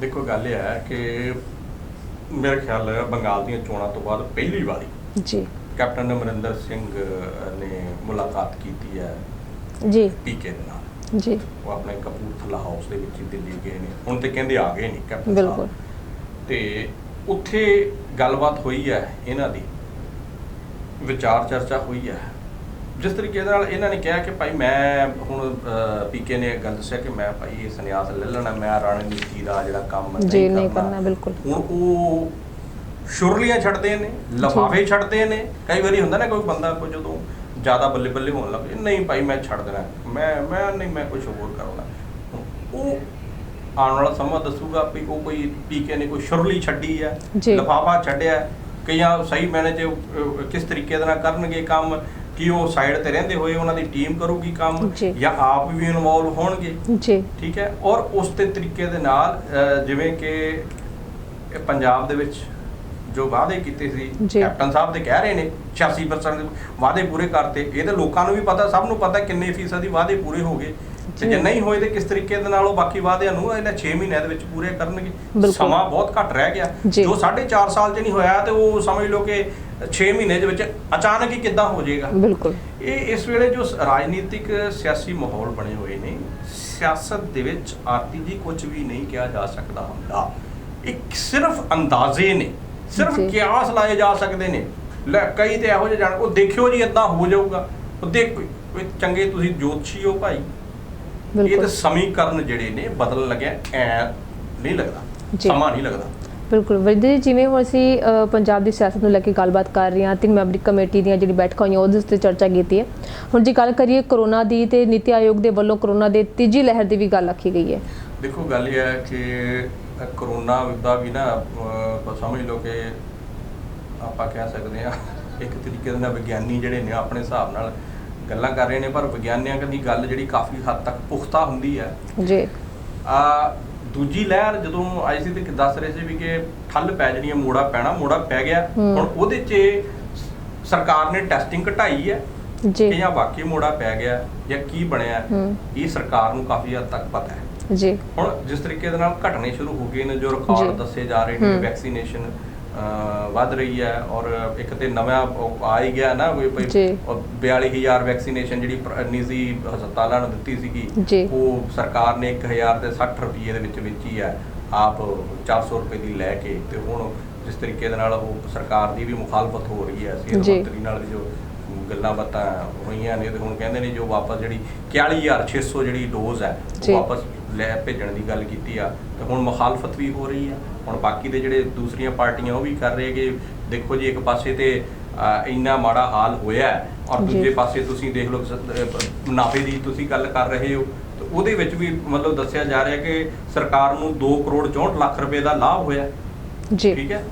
ਦੇਖੋ ਗੱਲ ਇਹ ਹੈ ਕਿ ਮੇਰੇ ਖਿਆਲ ਹੈ ਬੰਗਾਲ ਦੀਆਂ ਚੋਣਾਂ ਤੋਂ ਬਾਅਦ ਪਹਿਲੀ ਵਾਰੀ ਜੀ। ਕੈਪਟਨ ਅਮਰਿੰਦਰ ਸਿੰਘ ਨੇ ਮੁਲਾਕਾਤ ਕੀਤੀ ਹੈ ਜੀ। ਪੀਕੇ ਦੇ ਨਾਲ। ਜੀ। ਉਹ ਆਪਣੇ ਕਪੂਰਥਲਾ ਹਾਊਸ ਦੇ ਵਿੱਚ ਦਿੱਲੀ ਗਏ ਨੇ। ਹੁਣ ਤੇ ਕਹਿੰਦੇ ਆ ਗਏ ਨੇ ਕੈਪਟਨ ਬਿਲਕੁਲ। ਤੇ ਉੱਥੇ ਗੱਲਬਾਤ ਹੋਈ ਹੈ ਇਹਨਾਂ ਦੀ। ਵਿਚਾਰ ਚਰਚਾ ਹੋਈ ਹੈ ਜਿਸ ਤਰੀਕੇ ਨਾਲ ਇਹਨਾਂ ਨੇ ਕਿਹਾ ਕਿ ਭਾਈ ਮੈਂ ਹੁਣ ਪੀਕੇ ਨੇ ਗੱਲ ਦੱਸਿਆ ਕਿ ਮੈਂ ਭਾਈ ਇਹ ਸੰਨਿਆਸ ਲੈ ਲੈਣਾ ਮੈਂ ਰਣਨੀਤੀ ਦਾ ਜਿਹੜਾ ਕੰਮ ਜੀ ਨਹੀਂ ਕਰਨਾ ਬਿਲਕੁਲ ਹੁਣ ਉਹ ਸ਼ੁਰਲੀਆਂ ਛੱਡਦੇ ਨੇ ਲਫਾਫੇ ਛੱਡਦੇ ਨੇ ਕਈ ਵਾਰੀ ਹੁੰਦਾ ਨਾ ਕੋਈ ਬੰਦਾ ਕੋਈ ਜਦੋਂ ਜ਼ਿਆਦਾ ਬੱਲੇ ਬੱਲੇ ਹੋਣ ਲੱਗ ਪਏ ਨਹੀਂ ਭਾਈ ਮੈਂ ਛੱਡ ਦੇਣਾ ਮੈਂ ਮੈਂ ਨਹੀਂ ਮੈਂ ਕੁਝ ਹੋਰ ਹੁਣ ਉਹ ਆਉਣ ਵਾਲਾ ਸਮਾਂ ਦੱਸੂਗਾ ਵੀ ਉਹ ਕੋਈ ਪੀਕੇ ਨੇ ਕੋਈ ਸ਼ੁਰਲੀ ਛੱਡੀ ਹੈ। ਲਫਾਫਾ ਛੱਡਿਆ। ਕਈਆਂ ਸਹੀ ਮੈਨੇ ਚ ਅਹ, ਕਿਸ ਤਰੀਕੇ ਦੇ ਨਾਲ ਕਰਨਗੇ ਕੰਮ ਕਿ ਉਹ ਸਾਈਡ ਤੇ ਰਹਿੰਦੇ ਹੋਏ ਉਹਨਾਂ ਦੀ ਟੀਮ ਕਰੂਗੀ ਕੰਮ ਜੀ। ਆਪ ਵੀ ਇਨਵੋਲਵ ਹੋਣਗੇ? ਜੀ। ਠੀਕ ਹੈ? ਔਰ ਉਸ ਤੇ ਤਰੀਕੇ ਦੇ ਨਾਲ ਜਿਵੇਂ ਕਿ ਪੰਜਾਬ ਦੇ ਵਿੱਚ ਜੋ ਵਾਅਦੇ ਕੀਤੇ ਸੀ। ਕੈਪਟਨ ਸਾਹਿਬ ਤੇ ਕਹਿ ਰਹੇ ਨੇ 86% ਦੇ ਵਾਅਦੇ ਪੂਰੇ ਕਰਤੇ। ਇਹ ਤਾਂ ਲੋਕਾਂ ਨੂੰ ਵੀ ਪਤਾ ਸਭ ਨੂੰ ਪਤਾ ਕਿੰਨੇ ਫੀਸਦੀ ਵਾਅਦੇ ਪੂਰੇ ਹੋ ਗਏ। ਤੇ ਜੀ। ਨਹੀਂ ਹੋਏ ਤੇ ਕਿਸ ਤਰੀਕੇ ਦੇ ਨਾਲ ਉਹ ਬਾਕੀ ਵਾਅਦਿਆਂ ਨੂੰ ਇਹਨਾਂ 6 ਮਹੀਨਿਆਂ ਦੇ ਵਿੱਚ ਪੂਰੇ ਕਰਨਗੇ। ਸਮਾਂ ਬਹੁਤ ਘੱਟ ਰਹਿ ਗਿਆ ਜੀ। ਜੋ 4.5 ਸਾਲ 'ਚ ਨਹੀਂ ਹੋਇਆ ਤੇ ਉਹ ਸਮਝ ਲਓ ਕਿ 6 ਮਹੀਨੇ ਦੇ ਵਿੱਚ ਅਚਾਨਕ ਹੀ ਕਿੱਦਾਂ ਹੋ ਜਾਏਗਾ ਬਿਲਕੁਲ ਇਹ ਇਸ ਵੇਲੇ ਜੋ ਰਾਜਨੀਤਿਕ ਸਿਆਸੀ ਮਾਹੌਲ ਬਣੇ ਹੋਏ ਨੇ ਸਿਆਸਤ ਦੇ ਵਿੱਚ ਆਰਤੀ ਜੀ ਕੁਝ ਵੀ ਨਹੀਂ ਕਿਹਾ ਜਾ ਸਕਦਾ ਹੁੰਦਾ ਇੱਕ ਸਿਰਫ ਅੰਦਾਜ਼ੇ ਨੇ ਸਿਰਫ। ਕਿਆਸ ਲਾਏ ਜਾ ਸਕਦੇ ਨੇ ਲੈ ਕਈ ਤੇ ਇਹੋ ਜਿਹੇ ਜਾਣ ਉਹ ਦੇਖਿਓ ਜੀ ਇਦਾਂ ਹੋ ਜਾਊਗਾ ਉਹ ਦੇਖ ਕੋਈ ਚੰਗੇ ਤੁਸੀਂ ਜੋਤਸ਼ੀ ਹੋ ਭਾਈ ਇਹ ਤਾਂ ਸਮੀਕਰਨ ਜਿਹੜੇ ਨੇ ਬਦਲਣ ਲੱਗਿਆ ਐ ਨਹੀਂ ਲੱਗਦਾ। ਸਮਾਂ ਨਹੀਂ ਲੱਗਦਾ। ਬਿਲਕੁਲ। ਵਰਿੰਦਰ ਜੀ ਜਿਵੇਂ ਹੁਣ ਅਸੀਂ ਪੰਜਾਬ ਦੀ ਸਿਆਸਤ ਨੂੰ ਲੈ ਕੇ ਗੱਲਬਾਤ ਕਰ ਰਹੇ ਹਾਂ ਤਿੰਨ ਮੈਂਬਰੀ ਕਮੇਟੀ ਦੀਆਂ ਜਿਹੜੀ ਬੈਠਕਾਂ ਹੋਈਆਂ ਉਹਦੇ ਉੱਤੇ ਚਰਚਾ ਕੀਤੀ ਹੈ। ਹੁਣ ਜੇ ਗੱਲ ਕਰੀਏ ਕਰੋਨਾ ਦੀ ਤੇ ਨੀਤੀ ਆਯੋਗ ਦੇ ਵੱਲੋਂ ਕਰੋਨਾ ਦੇ ਤੀਜੀ ਲਹਿਰ ਦੀ ਵੀ ਗੱਲ ਆਖੀ ਗਈ ਹੈ। ਦੇਖੋ ਗੱਲ ਇਹ ਹੈ ਕਿ ਕਰੋਨਾ ਦਾ ਵੀ ਨਾ ਸਮਝ ਲਓ ਕਿ ਆਪਾਂ ਕਹਿ ਸਕਦੇ ਹਾਂ ਇੱਕ ਤਰੀਕੇ ਦੇ ਨਾਲ ਵਿਗਿਆਨੀ ਜਿਹੜੇ ਨੇ ਆਪਣੇ ਹਿਸਾਬ ਨਾਲ ਗੱਲਾਂ ਕਰ ਰਹੇ ਨੇ ਪਰ ਵਿਗਿਆਨੀਆਂ ਦੀ ਗੱਲ ਜਿਹੜੀ ਕਾਫੀ ਹੱਦ ਤੱਕ ਪੁਖਤਾ ਹੁੰਦੀ ਹੈ ਜੀ ਆ ਦੂਜੀ ਲਹਿਰ ਜਦੋਂ ਆਈ ਸੀ ਤੇ ਦੱਸ ਰਹੇ ਸੀ ਵੀ ਕਿ ਠੱਲ ਪੈ ਜਣੀ ਹੈ ਮੋੜਾ ਪੈਣਾ ਮੋੜਾ ਪੈ ਗਿਆ। ਹੁਣ ਉਹਦੇ 'ਚ ਸਰਕਾਰ ਨੇ ਟੈਸਟਿੰਗ ਘਟਾਈ ਹੈ ਜੀ ਜਾਂ ਵਾਕਈ ਮੋੜਾ ਪੈ ਗਿਆ ਜਾਂ ਕੀ ਬਣਿਆ। ਇਹ ਸਰਕਾਰ ਨੂੰ ਕਾਫੀ ਹੱਦ ਤੱਕ ਪਤਾ ਹੈ ਜੀ ਹੁਣ ਜਿਸ ਤਰੀਕੇ ਦੇ ਨਾਲ ਘਟਨੇ ਸ਼ੁਰੂ ਹੋ ਗਏ ਨੇ ਜੋ। ਰਿਕਾਰਡ ਦੱਸੇ ਜਾ ਰਹੇ ਨੇ। ਵੈਕਸੀਨੇਸ਼ਨ ਵੱਧ ਰਹੀ ਹੈ ਔਰ ਇੱਕ ਤੇ ਨਵਾਂ ਆ ਹੀ ਗਿਆ ਨਾ ਕੋਈ ਕੋਈ ਜੀ। ਉਹ 42000 ਵੈਕਸੀਨੇਸ਼ਨ ਜਿਹੜੀ ਨਿੱਜੀ ਹਸਪਤਾਲਾਂ ਨੂੰ ਦਿੱਤੀ ਸੀਗੀ। ਉਹ ਸਰਕਾਰ ਨੇ 1000 ਤੇ 60 ਰੁਪਏ ਦੇ ਵਿੱਚ ਵੇਚੀ ਹੈ ਆਪ 400 ਰੁਪਏ ਦੀ ਲੈ ਕੇ ਤੇ ਹੁਣ ਜਿਸ ਤਰੀਕੇ ਦੇ ਨਾਲ ਉਹ ਸਰਕਾਰ ਦੀ ਵੀ ਮੁਖਾਲਫਤ ਹੋ ਰਹੀ ਹੈ ਸਿਹਤ। ਮੰਤਰੀ ਨਾਲ ਵੀ ਜੋ ਗੱਲਾਂ ਬਾਤਾਂ ਹੋਈਆਂ ਨੇ ਤੇ ਹੁਣ ਕਹਿੰਦੇ ਨੇ ਜੋ ਵਾਪਸ ਜਿਹੜੀ 41600 ਜਿਹੜੀ ਡੋਜ਼ ਹੈ। ਉਹ ਵਾਪਸ ਲੈ ਭੇਜਣ ਦੀ ਗੱਲ ਕੀਤੀ ਆ ਤੇ ਹੁਣ ਮੁਖਾਲਫਤ ਵੀ ਹੋ ਰਹੀ ਆ। ਹੁਣ ਬਾਕੀ ਦੇ ਜਿਹੜੇ ਦੂਸਰੀਆਂ ਪਾਰਟੀਆਂ ਉਹ ਵੀ ਕਰ ਰਹੇ ਕਿ ਦੇਖੋ ਜੀ ਇੱਕ ਪਾਸੇ ਤੇ ਇੰਨਾ ਮਾੜਾ ਹਾਲ ਹੋਇਆ ਔਰ। ਦੂਜੇ ਪਾਸੇ ਤੁਸੀਂ ਦੇਖ ਲਓ ਮੁਨਾਫੇ ਦੀ ਤੁਸੀਂ ਗੱਲ ਕਰ ਰਹੇ ਹੋ। ਤੇ ਉਹਦੇ ਵਿੱਚ ਵੀ ਮਤਲਬ ਦੱਸਿਆ ਜਾ ਰਿਹਾ ਕਿ ਸਰਕਾਰ ਨੂੰ 2 ਕਰੋੜ 64 ਲੱਖ ਰੁਪਏ ਦਾ ਲਾਭ ਹੋਇਆ। ਜੀ। ਠੀਕ ਹੈ?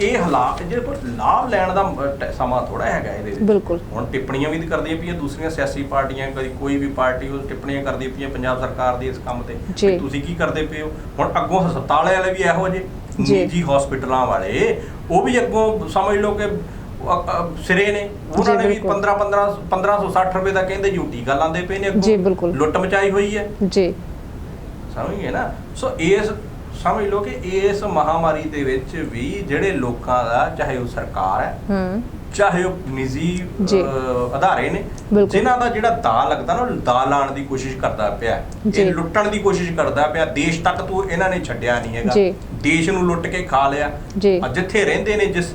ਇਹ ਹਾਲਾਤ ਜਿਹੜੇ ਪਰ ਲਾਭ ਲੈਣ ਦਾ ਟ- ਸਮਾਂ ਥੋੜਾ ਹੈਗਾ ਇਹਦੇ ਵਿੱਚ। ਬਿਲਕੁਲ। ਹੁਣ ਟਿੱਪਣੀਆਂ ਵੀ ਕਰਦੀਆਂ ਪਈਆਂ ਦੂਸਰੀਆਂ ਸਿਆਸੀ ਪਾਰਟੀਆਂ ਕਦੀ ਕੋਈ ਵੀ ਪਾਰਟੀ ਉਹ ਟਿੱਪਣੀਆਂ ਕਰਦੀ ਪਈਆਂ ਪੰਜਾਬ ਸਰਕਾਰ ਦੇ ਇਸ ਕੰਮ ਤੇ। ਜੀ। ਵੀ ਤੁਸੀਂ ਕੀ ਕਰਦੇ ਪਏ ਹੋ? ਹੁਣ ਅੱਗੋਂ ਹਸਪਤਾਲ ਵਾਲੇ ਵੀ ਇਹੋ ਜਿਹੇ ਜੀ। ਨਿੱਜੀ ਹਸਪੀਟਲਾਂ ਵਾਲੇ ਉਹ ਵੀ ਅੱਗੋਂ ਸਮਝ ਲਓ ਕਿ ਅ- ਅ- ਸਿਰੇ ਨੇ। ਉਹਨਾਂ ਜੀ, ਨੇ ਵੀ ਬਿਲਕੁਲ। 15 15 1560 ਰੁਪਏ ਦਾ ਕਹਿੰਦੇ ਯੂ ਟੀਕਾ ਲਾਉਂਦੇ ਪਏ ਨੇ ਅੱਗੋਂ। ਜੀ, ਬਿਲਕੁਲ। ਲੁੱਟ ਮਚਾਈ ਹੋਈ ਹੈ। ਜੀ। ਸਮਝ ਗਏ ਨਾ? ਸੋ ਇਸ ਸਮਝ ਲਓ ਕਿ ਇਸ ਮਹਾਮਾਰੀ ਦੇ ਵਿੱਚ ਵੀ ਜਿਹੜੇ ਲੋਕਾਂ ਦਾ ਚਾਹੇ ਉਹ ਸਰਕਾਰ ਹੈ ਹੂੰ। ਚਾਹੇ ਉਹ ਨਿੱਜੀ ਅਦਾਰੇ ਨੇ। ਜਿਨ੍ਹਾਂ ਦਾ ਜਿਹੜਾ ਦਾ ਲੱਗਦਾ ਨਾ ਉਹ ਦਾ ਲਾਣ ਦੀ ਕੋਸ਼ਿਸ਼ ਕਰਦਾ ਪਿਆ। ਇਹ ਲੁੱਟਣ ਦੀ ਕੋਸ਼ਿਸ਼ ਕਰਦਾ ਪਿਆ। ਦੇਸ਼ ਤੱਕ ਤੋਂ ਇਹਨਾਂ ਨੇ ਛੱਡਿਆ ਨਹੀਂ ਹੈਗਾ। ਦੇਸ਼ ਨੂੰ ਲੁੱਟ ਕੇ ਖਾ ਲਿਆ। ਜਿੱਥੇ ਰਹਿੰਦੇ ਨੇ ਜਿਸ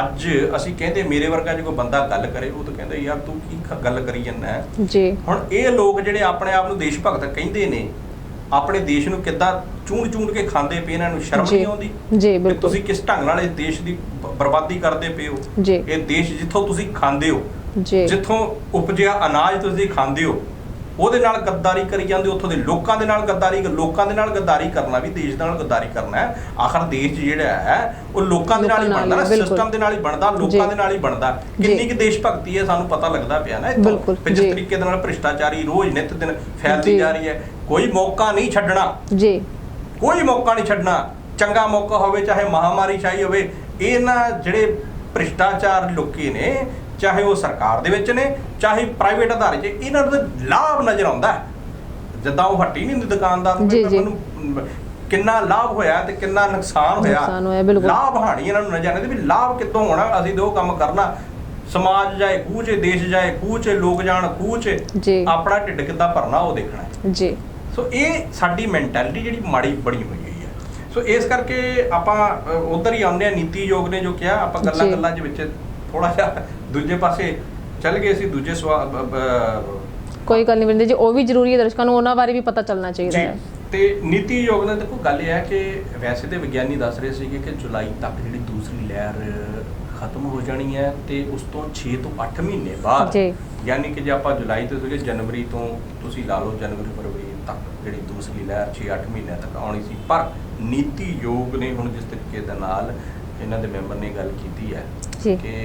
ਅੱਜ ਅਸੀਂ ਕਹਿੰਦੇ ਮੇਰੇ ਵਰਗਾ ਜੇ ਕੋਈ ਬੰਦਾ ਗੱਲ ਕਰੇ ਉਹ ਤਾਂ ਕਹਿੰਦਾ ਯਾਰ ਤੂੰ ਕੀ ਗੱਲ ਕਰੀ ਜਾਂਦਾ ਹੈ? ਜੀ। ਹੁਣ ਇਹ ਲੋਕ ਜਿਹੜੇ ਆਪਣੇ ਆਪ ਨੂੰ ਦੇਸ਼ ਭਗਤ ਕਹਿੰਦੇ ਨੇ ਆਪਣੇ ਦੇਸ਼ ਨੂੰ ਕਿੱਦਾਂ ਚੂਣ ਚੂਣ ਕੇ ਖਾਂਦੇ ਪਏ ਇਹਨਾਂ ਨੂੰ ਸ਼ਰਮ। ਨਹੀਂ ਆਉਂਦੀ? ਜੀ ਬਿਲਕੁਲ। ਤੁਸੀਂ ਕਿਸ ਢੰਗ ਨਾਲ ਇਸ ਦੇਸ਼ ਦੀ ਬਰਬਾਦੀ ਕਰਦੇ ਪਏ ਹੋ? ਇਹ ਦੇਸ਼ ਜਿੱਥੋਂ ਤੁਸੀਂ ਖਾਂਦੇ ਹੋ ਜਿੱਥੋਂ ਉਪਜਿਆ ਅਨਾਜ ਤੁਸੀਂ ਖਾਂਦੇ ਹੋ ਉਹਦੇ ਨਾਲ ਗੱਦਾਰੀ ਕਰੀ ਜਾਂਦੇ ਉੱਥੋਂ ਦੇ ਲੋਕਾਂ ਦੇ ਨਾਲ ਗੱਦਾਰੀ ਲੋਕਾਂ ਦੇ ਨਾਲ ਗੱਦਾਰੀ ਕਰਨਾ ਵੀ ਦੇਸ਼ ਨਾਲ ਗੱਦਾਰੀ ਕਰਨਾ ਹੈ ਆਖਰ ਦੇਸ਼ ਜਿਹੜਾ ਹੈ ਉਹ ਲੋਕਾਂ ਦੇ ਨਾਲ ਹੀ ਬਣਦਾ ਨਾ। ਸਿਸਟਮ ਦੇ ਨਾਲ ਹੀ ਬਣਦਾ। ਲੋਕਾਂ ਦੇ ਨਾਲ ਹੀ ਬਣਦਾ। ਕਿੰਨੀ ਕਿ ਦੇਸ਼ ਭਗਤੀ ਹੈ ਸਾਨੂੰ ਪਤਾ ਲੱਗਦਾ ਪਿਆ ਨਾ ਇੱਥੋਂ ਜਿਸ। ਤਰੀਕੇ ਦੇ ਨਾਲ ਭ੍ਰਿਸ਼ਟਾਚਾਰੀ ਰੋਜ਼ ਨਿਤ ਦਿਨ ਫੈਲਦੀ ਜੀ। ਜਾ ਰਹੀ ਹੈ ਕੋਈ ਮੌਕਾ ਨਹੀਂ ਛੱਡਣਾ ਜੀ ਕੋਈ ਮੌਕਾ ਨਹੀਂ ਛੱਡਣਾ ਚੰਗਾ ਮੌਕਾ ਹੋਵੇ ਚਾਹੇ ਮਹਾਮਾਰੀ ਛਾਈ ਹੋਵੇ ਇਹਨਾਂ ਜਿਹੜੇ ਭ੍ਰਿਸ਼ਟਾਚਾਰ ਲੋਕੀ ਨੇ ਚਾਹੇ ਉਹ ਸਰਕਾਰ ਦੇ ਵਿੱਚ ਨੇ ਚਾਹੇ ਪ੍ਰਾਈਵੇਟ ਅਦਾਰੇ 'ਚ ਇਹਨਾਂ ਨੂੰ ਲਾਭ ਨਜ਼ਰ ਆਉਂਦਾ ਹੈ। ਜਿੱਦਾਂ ਉਹ ਹੱਟੀ ਨਹੀਂ ਹੁੰਦੀ ਦੁਕਾਨਦਾਰ ਨੂੰ ਕਿੰਨਾ ਲਾਭ ਹੋਇਆ ਤੇ ਕਿੰਨਾ ਨੁਕਸਾਨ ਹੋਇਆ। ਲਾਭ ਹਾਣੀ ਇਹਨਾਂ ਨੂੰ ਨਜ਼ਰ ਆਉਂਦੀ ਵੀ ਲਾਭ ਕਿੱਥੋਂ ਹੋਣਾ ਅਸੀਂ ਉਹ ਕੰਮ ਕਰਨਾ ਸਮਾਜ ਜਾਏ ਕੂਚ ਦੇਸ਼ ਜਾਏ ਕੂਚ ਲੋਕ ਜਾਣ ਕੂਚ ਆਪਣਾ ਢਿੱਡ ਕਿੱਦਾਂ ਭਰਨਾ ਉਹ ਦੇਖਣਾ। ਜੀ ਸੋ ਇਹ ਸਾਡੀ ਮੈਂਟੈਲਿਟੀ ਜਿਹੜੀ ਮਾੜੀ ਬਣੀ ਹੋਈ ਹੈ ਸੋ ਇਸ ਕਰਕੇ ਆਪਾਂ ਉਧਰ ਹੀ ਆਉਂਦੇ ਆ ਨੀਤੀ ਯੋਗ ਨੇ ਜੋ ਕਿਹਾ ਆਪਾਂ ਗੱਲਾਂ। ਗੱਲਾਂ ਦੇ ਵਿੱਚ ਥੋੜਾ ਜਿਹਾ ਦੂਜੇ ਪਾਸੇ ਚੱਲ ਗਏ ਸੀ ਦੂਜੇ ਕੋਈ ਗੱਲ ਨਹੀਂ ਵਰਿੰਦਰ ਜੀ ਉਹ ਵੀ ਜ਼ਰੂਰੀ ਹੈ ਦਰਸ਼ਕਾਂ ਨੂੰ ਉਹਨਾਂ ਬਾਰੇ ਵੀ ਪਤਾ ਚੱਲਣਾ ਚਾਹੀਦਾ ਹੈ ਤੇ ਨੀਤੀ ਆਯੋਗ ਨੇ ਦੇਖੋ ਗੱਲ ਇਹ ਹੈ ਕਿ ਵੈਸੇ ਤੇ ਵਿਗਿਆਨੀ ਦੱਸ ਰਹੇ ਸੀਗੇ ਕਿ ਜੁਲਾਈ ਤੱਕ ਜਿਹੜੀ ਦੂਸਰੀ ਲਹਿਰ ਖਤਮ ਹੋ ਜਾਣੀ ਹੈ ਤੇ ਉਸ ਤੋਂ 6 ਤੋਂ 8 ਮਹੀਨੇ ਬਾਅਦ ਜੀ। ਯਾਨੀ ਕਿ ਜੇ ਆਪਾਂ ਜੁਲਾਈ ਤੋਂ ਸੀਗੇ ਜਨਵਰੀ ਤੋਂ ਤੁਸੀਂ ਲਾ ਲਓ ਜਨਵਰੀ ਫਰਵਰੀ ਤੱਕ ਜਿਹੜੀ ਦੂਸਰੀ ਲਹਿਰ 6-8 ਮਹੀਨਿਆਂ ਤੱਕ ਆਉਣੀ ਸੀ ਪਰ ਨੀਤੀ ਆਯੋਗ ਨੇ ਹੁਣ ਜਿਸ ਤਰੀਕੇ ਦੇ ਨਾਲ ਇਹਨਾਂ ਦੇ ਮੈਂਬਰ ਨੇ ਗੱਲ ਕੀਤੀ ਹੈ ਕਿ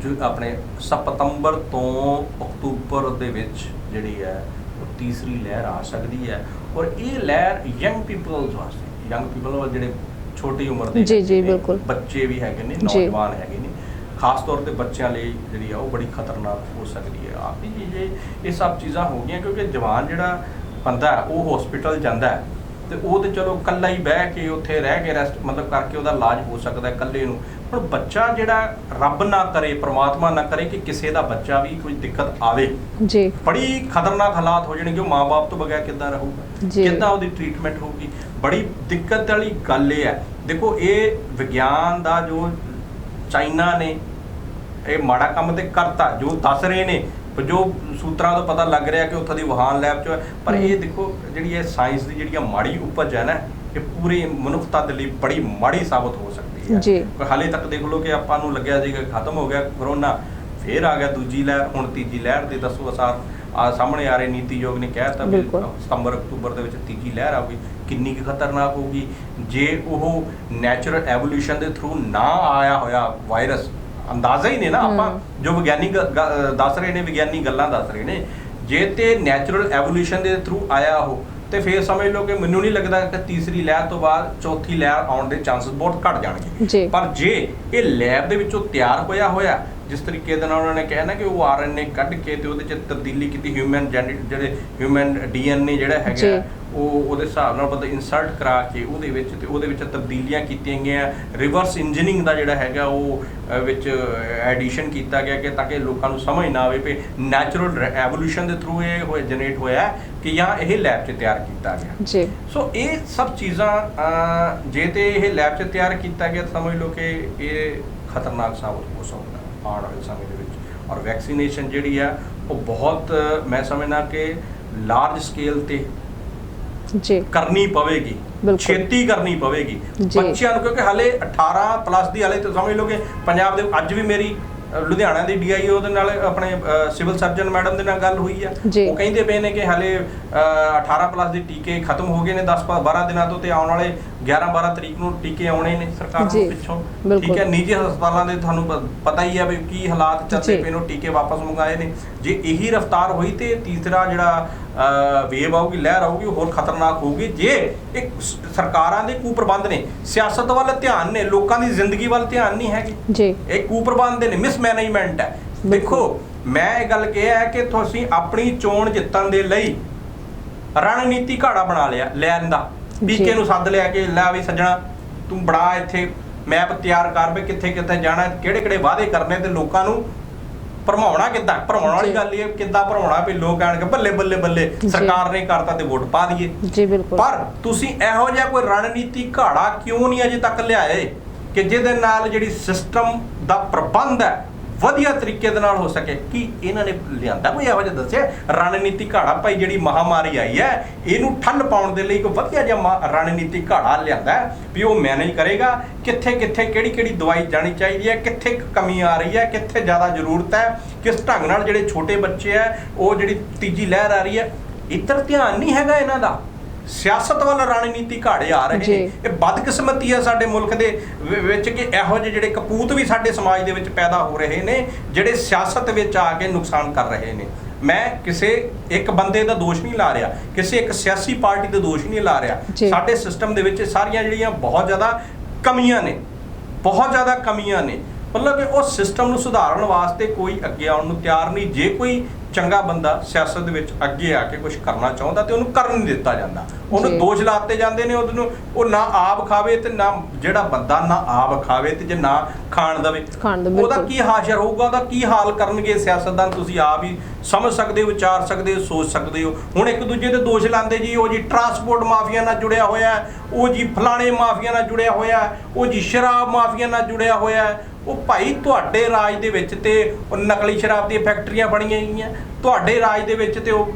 ਜੋ ਆਪਣੇ ਸਤੰਬਰ ਤੋਂ ਅਕਤੂਬਰ ਦੇ ਵਿੱਚ ਜਿਹੜੀ ਹੈ ਉਹ ਤੀਸਰੀ ਲਹਿਰ ਆ ਸਕਦੀ ਹੈ ਔਰ ਇਹ ਲਹਿਰ ਯੰਗ ਪੀਪਲਸ ਵਾਸਤੇ ਯੰਗ ਪੀਪਲ ਜਿਹੜੇ ਛੋਟੀ ਉਮਰ ਦੇ ਜੀ, ਜੀ, ਬਿਲਕੁਲ। ਬੱਚੇ ਵੀ ਹੈਗੇ ਨੇ ਜੀ। ਨੌਜਵਾਨ ਹੈਗੇ ਨੇ ਖਾਸ ਤੌਰ ਤੇ ਬੱਚਿਆਂ ਲਈ ਜਿਹੜੀ ਆ ਉਹ ਬੜੀ ਖਤਰਨਾਕ ਹੋ ਸਕਦੀ ਹੈ ਆਪ ਹੀ ਇਹ ਇਹ ਸਭ ਚੀਜ਼ਾਂ ਹੋ ਗਈਆਂ ਕਿਉਂਕਿ ਜਵਾਨ ਜਿਹੜਾ ਬੰਦਾ ਉਹ ਹਸਪੀਟਲ ਜਾਂਦਾ ਹੈ ਤੇ ਉਹ ਤੇ ਚਲੋ ਕੱਲਾ ਹੀ ਬਹਿ ਕੇ ਉੱਥੇ ਰਹਿ ਕੇ ਰੈਸਟ ਮਤਲਬ ਕਰਕੇ ਉਹਦਾ ਇਲਾਜ ਹੋ ਸਕਦਾ ਇਕੱਲੇ ਨੂੰ ਹੁਣ ਬੱਚਾ ਜਿਹੜਾ ਰੱਬ ਨਾ ਕਰੇ ਪ੍ਰਮਾਤਮਾ ਨਾ ਕਰੇ ਕਿ ਕਿਸੇ ਦਾ ਬੱਚਾ ਵੀ ਕੋਈ ਦਿੱਕਤ ਆਵੇ। ਜੀ। ਬੜੀ ਖਤਰਨਾਕ ਹਾਲਾਤ ਹੋ ਜਾਣਗੇ। ਉਹ ਮਾਪੇ ਤੋਂ ਬਗੈਰ ਕਿੱਦਾਂ ਰਹੂਗਾ। ਕਿੱਦਾਂ ਉਹਦੀ ਟ੍ਰੀਟਮੈਂਟ ਹੋਊਗੀ? ਬੜੀ ਦਿੱਕਤ ਵਾਲੀ ਗੱਲ ਇਹ ਹੈ। ਦੇਖੋ ਇਹ ਵਿਗਿਆਨ ਦਾ ਜੋ ਚਾਈਨਾ ਨੇ ਇਹ ਮਾੜਾ ਕੰਮ ਤੇ ਕਰਤਾ ਜੋ ਦੱਸ ਰਹੇ ਨੇ ਪਰ ਜੋ ਸੂਤਰਾਂ ਤੋਂ ਪਤਾ ਲੱਗ ਰਿਹਾ ਕਿ ਉੱਥੋਂ ਦੀ ਵੁਹਾਨ ਲੈਬ ਚ ਪਰ ਇਹ ਦੇਖੋ ਜਿਹੜੀ ਇਹ ਸਾਇੰਸ ਦੀ ਜਿਹੜੀ ਆ ਮਾੜੀ ਉਪਜ ਹੈ ਨਾ ਇਹ ਪੂਰੀ ਮਨੁੱਖਤਾ ਦੇ ਲਈ ਬੜੀ ਮਾੜੀ ਸਾਬਤ ਹੋ ਸਕਦੀ ਹੈ ਜੀ। ਪਰ ਹਾਲੇ ਤੱਕ ਦੇਖ ਲਓ ਕਿ ਆਪਾਂ ਨੂੰ ਲੱਗਿਆ ਸੀਗਾ ਖਤਮ ਹੋ ਗਿਆ ਕਰੋਨਾ ਫੇਰ ਆ ਗਿਆ ਦੂਜੀ ਲਹਿਰ ਹੁਣ ਤੀਜੀ ਲਹਿਰ ਦੇ ਦੱਸੋ ਅਸਾਰ ਆ ਸਾਹਮਣੇ ਆ ਰਹੇ ਨੀਤੀ ਯੋਗ ਨੇ ਕਹਿਤਾ ਵੀ ਬਿਲਕੁਲ। ਸਤੰਬਰ ਅਕਤੂਬਰ ਦੇ ਵਿੱਚ ਤੀਜੀ ਲਹਿਰ ਆਊਗੀ ਕਿੰਨੀ ਕੁ ਖਤਰਨਾਕ ਹੋਊਗੀ ਜੇ ਉਹ ਨੈਚੁਰਲ ਐਵੋਲੂਸ਼ਨ ਦੇ ਥਰੂ ਨਾ ਆਇਆ ਹੋਇਆ ਵਾਇਰਸ ਅੰਦਾਜ਼ਾ ਹੀ ਨੇ ਨਾ ਆਪਾਂ। ਜੋ ਵਿਗਿਆਨੀ ਗ- ਗ- ਦੱਸ ਰਹੇ ਨੇ ਵਿਗਿਆਨੀ ਗੱਲਾਂ ਦੱਸ ਰਹੇ ਨੇ ਜੇ ਤੇ ਨੈਚੁਰਲ ਐਵੋਲੂਸ਼ਨ ਦੇ ਥਰੂ ਆਇਆ ਉਹ ਤੇ ਫੇਰ ਸਮਝ ਲਓ ਕਿ ਮੈਨੂੰ ਨਹੀਂ ਲੱਗਦਾ ਕਿ ਤੀਸਰੀ ਲਹਿਰ ਤੋਂ ਬਾਅਦ ਚੌਥੀ ਲਹਿਰ ਆਉਣ ਦੇ ਚਾਂਸਸ ਬਹੁਤ ਘਟ ਜਾਣਗੇ। ਪਰ ਜੇ ਇਹ ਲੈਬ ਦੇ ਵਿੱਚੋਂ ਤਿਆਰ ਹੋਇਆ ਹੋਇਆ ਜਿਸ ਤਰੀਕੇ ਦੇ ਨਾਲ ਉਹਨਾਂ ਨੇ ਕਿਹਾ ਨਾ ਕਿ ਉਹ ਆਰਐਨਏ ਕੱਢ ਕੇ ਤੇ ਉਹਦੇ ਚ ਤਬਦੀਲੀ ਕੀਤੀ ਹਿਊਮਨ ਜਿਹੜੇ ਹਿਊਮਨ ਡੀਐਨਏ ਜਿਹੜਾ ਹੈਗਾ। ਉਹ ਉਹਦੇ ਹਿਸਾਬ ਨਾਲ ਬੰਦਾ ਇਨਸਰਟ ਕਰਾ ਕੇ ਉਹਦੇ ਵਿੱਚ ਤੇ ਉਹਦੇ ਵਿੱਚ ਤਬਦੀਲੀਆਂ ਕੀਤੀਆਂ ਗਈਆਂ। ਰਿਵਰਸ ਇੰਜੀਨੀਅਰਿੰਗ ਦਾ ਜਿਹੜਾ ਹੈਗਾ ਉਹ ਵਿੱਚ ਐਡੀਸ਼ਨ ਕੀਤਾ ਗਿਆ ਕਿ ਤਾਂ ਕਿ ਲੋਕਾਂ ਨੂੰ ਸਮਝ ਨਾ ਆਵੇ ਕਿ ਨੈਚੁਰਲ ਐਵੋਲੂਸ਼ਨ ਦੇ ਥਰੂ ਇਹ ਹੋਏ ਜਨਰੇਟ ਹੋਇਆ ਕਿ ਜਾਂ ਇਹ ਲੈਬ 'ਚ ਤਿਆਰ ਕੀਤਾ ਗਿਆ। ਜੀ। ਸੋ ਇਹ ਸਭ ਚੀਜ਼ਾਂ ਜੇ ਤੇ ਇਹ ਲੈਬ 'ਚ ਤਿਆਰ ਕੀਤਾ ਗਿਆ ਸਮਝ ਲਓ ਕਿ ਇਹ ਖਤਰਨਾਕ ਸਾਬਤ ਹੋ ਸਕਦਾ ਆਉਣ ਵਾਲੇ ਸਮੇਂ ਦੇ ਵਿੱਚ। ਔਰ ਵੈਕਸੀਨੇਸ਼ਨ ਜਿਹੜੀ ਆ ਉਹ ਬਹੁਤ ਮੈਂ ਸਮਝਦਾ ਕਿ ਲਾਰਜ ਸਕੇਲ ਤੇ ਜੀ ਕਰਨੀ ਪਵੇਗੀ। ਛੇਤੀ ਕਰਨੀ ਪਵੇਗੀ। ਬੱਚਿਆਂ ਨੂੰ ਕਿਉਂਕਿ ਹਲੇ 18 ਪਲੱਸ ਦੀ ਹਲੇ ਤਾਂ ਸਮਝ ਲਓ ਕਿ ਪੰਜਾਬ ਦੇ ਅੱਜ ਵੀ ਮੇਰੀ ਲੁਧਿਆਣਾ ਦੀ ਡੀਆਈਓ ਦੇ ਨਾਲ ਆਪਣੇ ਸਿਵਲ ਸਰਜਨ ਮੈਡਮ ਦੇ ਨਾਲ ਗੱਲ ਹੋਈ ਆ। ਉਹ ਕਹਿੰਦੇ ਪਏ ਨੇ ਕਿ ਹਲੇ ਅ, 18 ਪਲੱਸ ਦੇ ਟੀਕੇ ਖਤਮ ਹੋ ਗਏ ਨੇ 10 ਪ- 12 ਦਿਨਾਂ ਤੋਂ ਤੇ ਆਉਣ ਵਾਲੇ 11 12 ਤਰੀਕ ਨੂੰ ਟੀਕੇ ਆਉਣੇ ਨੇ ਸਰਕਾਰ ਨੂੰ ਪਿੱਛੋਂ। ਠੀਕ ਹੈ ਨਿੱਜੀ ਹਸਪਤਾਲਾਂ ਦੇ ਤੁਹਾਨੂੰ ਪਤਾ ਹੀ ਆ ਵੀ ਕੀ ਹਾਲਾਤ ਚੱਲਦੇ। ਪਏ ਨੇ ਟੀਕੇ ਵਾਪਸ ਮੰਗਾਏ ਨੇ ਜੇ ਇਹੀ ਰਫਤਾਰ ਹੋਈ ਤੇ ਤੀਸਰਾ ਜਿਹੜਾ ਵੇਵ ਆਊਗੀ ਲਹਿਰ ਆਊਗੀ ਹੋਰ ਖਤਰਨਾਕ ਹੋਊਗੀ। ਜੇ ਇੱਕ ਸਰਕਾਰਾਂ ਦੇ ਕੁਪ੍ਰਬੰਧ ਨੇ ਸਿਆਸਤ ਵੱਲ ਧਿਆਨ ਨੇ ਲੋਕਾਂ ਦੀ ਜ਼ਿੰਦਗੀ ਵੱਲ ਧਿਆਨ ਨਹੀਂ ਹੈਗੀ। ਜੀ। ਇਹ ਕੁਪ੍ਰਬੰਧ ਨੇ ਮਿਸਮੈਨੇਜਮੈਂਟ ਹੈ। ਦੇਖੋ ਮੈਂ ਇਹ ਗੱਲ ਕਿਹਾ ਹੈ ਕਿ ਤੁਸੀਂ ਆਪਣੀ ਚੋਣ ਜਿੱਤਣ ਦੇ ਲਈ ਰਣਨੀਤੀ ਘਾੜਾ ਬਣਾ ਲਿਆ ਲੈਣ ਦਾ। ਪੀਕੇ। ਨੂੰ ਸੱਦ ਲਿਆ ਕਿ ਲੈ ਵੀ ਸੱਜਣਾ ਤੂੰ ਬੜਾ ਇੱਥੇ ਮੈਪ ਤਿਆਰ ਕਰ ਵੀ ਕਿੱਥੇ ਕਿੱਥੇ ਜਾਣਾ ਕਿਹੜੇ ਕਿਹੜੇ ਵਾਅਦੇ ਕਰਨੇ ਤੇ ਲੋਕਾਂ ਨੂੰ ਭਰਮਾਉਣਾ ਕਿੱਦਾਂ ਭਰਮਾਉਣ ਵਾਲੀ। ਗੱਲ ਇਹ ਕਿੱਦਾਂ ਭਰਮਾਉਣਾ ਵੀ ਲੋਕ ਕਹਿਣਗੇ ਬੱਲੇ ਬੱਲੇ ਬੱਲੇ ਜੀ। ਸਰਕਾਰ ਨੇ ਕਰਤਾ ਤੇ ਵੋਟ ਪਾ ਦਈਏ ਜੀ ਬਿਲਕੁਲ ਪਰ ਤੁਸੀਂ ਇਹੋ ਜਿਹਾ ਕੋਈ ਰਣਨੀਤੀ ਘਾੜਾ ਕਿਉਂ ਨਹੀਂ ਅਜੇ ਤੱਕ ਲਿਆਏ ਕਿ ਜਿਹਦੇ ਨਾਲ ਜਿਹੜੀ ਸਿਸਟਮ ਦਾ ਪ੍ਰਬੰਧ ਹੈ ਵਧੀਆ ਤਰੀਕੇ ਦੇ ਨਾਲ ਹੋ ਸਕੇ। ਕੀ ਇਹਨਾਂ ਨੇ ਲਿਆਂਦਾ? ਕੋਈ ਇਹੋ ਜਿਹਾ ਦੱਸਿਆ? ਰਣਨੀਤੀ ਘਾੜਾ ਭਾਈ ਜਿਹੜੀ ਮਹਾਮਾਰੀ ਆਈ ਹੈ, ਇਹਨੂੰ ਠੱਲ ਪਾਉਣ ਦੇ ਲਈ ਇੱਕ ਵਧੀਆ ਜਿਹਾ ਮਾ- ਰਣਨੀਤੀ ਘਾੜਾ ਲਿਆਂਦਾ ਵੀ ਉਹ ਮੈਨੇਜ ਕਰੇਗਾ। ਕਿੱਥੇ ਕਿੱਥੇ, ਕਿਹੜੀ ਕਿਹੜੀ ਦਵਾਈ ਜਾਣੀ ਚਾਹੀਦੀ ਹੈ? ਕਿੱਥੇ ਕਮੀ ਆ ਰਹੀ ਹੈ? ਕਿੱਥੇ ਜ਼ਿਆਦਾ ਜ਼ਰੂਰਤ ਹੈ? ਕਿਸ ਢੰਗ ਨਾਲ ਜਿਹੜੇ ਛੋਟੇ ਬੱਚੇ ਹੈ, ਉਹ ਜਿਹੜੀ ਤੀਜੀ ਲਹਿਰ ਆ ਰਹੀ ਹੈ? ਇੱਧਰ ਧਿਆਨ ਨਹੀਂ ਹੈਗਾ ਇਹਨਾਂ ਦਾ। ਸਿਆਸਤ ਵੱਲ ਰਣਨੀਤੀ ਘਾੜੇ ਆ ਰਹੇ। ਨੇ। ਇਹ ਬਦਕਿਸਮਤੀ ਹੈ ਸਾਡੇ ਮੁਲਕ ਦੇ ਵਿੱਚ ਕਿ ਇਹੋ ਜਿਹੇ ਜਿਹੜੇ ਕਪੂਤ ਵੀ ਸਾਡੇ ਸਮਾਜ ਦੇ ਵਿੱਚ ਪੈਦਾ ਹੋ ਰਹੇ ਨੇ ਜਿਹੜੇ ਸਿਆਸਤ ਵਿੱਚ ਆ ਕੇ ਨੁਕਸਾਨ ਕਰ ਰਹੇ ਨੇ। ਮੈਂ ਕਿਸੇ ਇੱਕ ਬੰਦੇ ਦਾ ਦੋਸ਼ ਨਹੀਂ ਲਾ ਰਿਹਾ ਕਿਸੇ ਇੱਕ ਸਿਆਸੀ ਪਾਰਟੀ ਦਾ ਦੋਸ਼ ਨਹੀਂ ਲਾ ਰਿਹਾ। ਸਾਡੇ ਸਿਸਟਮ ਦੇ ਵਿੱਚ ਸਾਰੀਆਂ ਜਿਹੜੀਆਂ ਬਹੁਤ ਜ਼ਿਆਦਾ ਕਮੀਆਂ ਨੇ ਬਹੁਤ ਜ਼ਿਆਦਾ ਕਮੀਆਂ ਨੇ। ਮਤਲਬ ਕਿ ਉਹ ਸਿਸਟਮ ਨੂੰ ਸੁਧਾਰਨ ਵਾਸਤੇ ਕੋਈ ਅੱਗੇ ਆਉਣ ਨੂੰ ਤਿਆਰ ਨਹੀਂ। ਜੇ ਕੋਈ ਚੰਗਾ ਬੰਦਾ ਸਿਆਸਤ ਦੇ ਵਿੱਚ ਅੱਗੇ ਆ ਕੇ ਕੁਝ ਕਰਨਾ ਚਾਹੁੰਦਾ ਤੇ ਉਹਨੂੰ ਕਰਨ ਨਹੀਂ ਦਿੱਤਾ ਜਾਂਦਾ। ਉਹਨੂੰ। ਦੋਸ਼ ਲਾਤੇ ਜਾਂਦੇ ਨੇ ਉਹਨੂੰ ਉਹ ਨਾ ਆਪ ਖਾਵੇ ਤੇ ਨਾ ਜਿਹੜਾ ਬੰਦਾ ਨਾ ਆਪ ਖਾਵੇ ਤੇ ਜੇ ਨਾ ਖਾਣ ਦਵੇ। ਉਹਦਾ। ਕੀ ਹਾਸ਼ਰ ਹੋਊਗਾ ਉਹਦਾ ਕੀ ਹਾਲ ਕਰਨਗੇ ਸਿਆਸਤਦਾਨ ਤੁਸੀਂ ਆਪ ਹੀ ਸਮਝ ਸਕਦੇ ਹੋ ਵਿਚਾਰ ਸਕਦੇ ਹੋ ਸੋਚ ਸਕਦੇ ਹੋ। ਹੁਣ ਇੱਕ ਦੂਜੇ ਤੇ ਦੋਸ਼ ਲਾਉਂਦੇ ਜੀ ਉਹ ਜੀ ਟਰਾਂਸਪੋਰਟ ਮਾਫੀਆ ਨਾਲ ਜੁੜਿਆ ਹੋਇਆ ਉਹ ਜੀ ਫਲਾਣੇ ਮਾਫੀਆ ਨਾਲ ਜੁੜਿਆ ਹੋਇਆ ਉਹ ਜੀ ਸ਼ਰਾਬ ਮਾਫੀਆ ਨਾਲ ਜੁੜਿਆ ਹੋਇਆ ਉਹ ਭਾਈ ਤੁਹਾਡੇ ਰਾਜ ਦੇ ਵਿੱਚ ਤੇ ਉਹ ਨਕਲੀ ਸ਼ਰਾਬ ਦੀਆਂ ਫੈਕਟਰੀਆਂ ਬਣੀਆਂ ਗਈਆਂ ਤੁਹਾਡੇ ਰਾਜ ਦੇ ਵਿੱਚ ਤੇ ਉਹ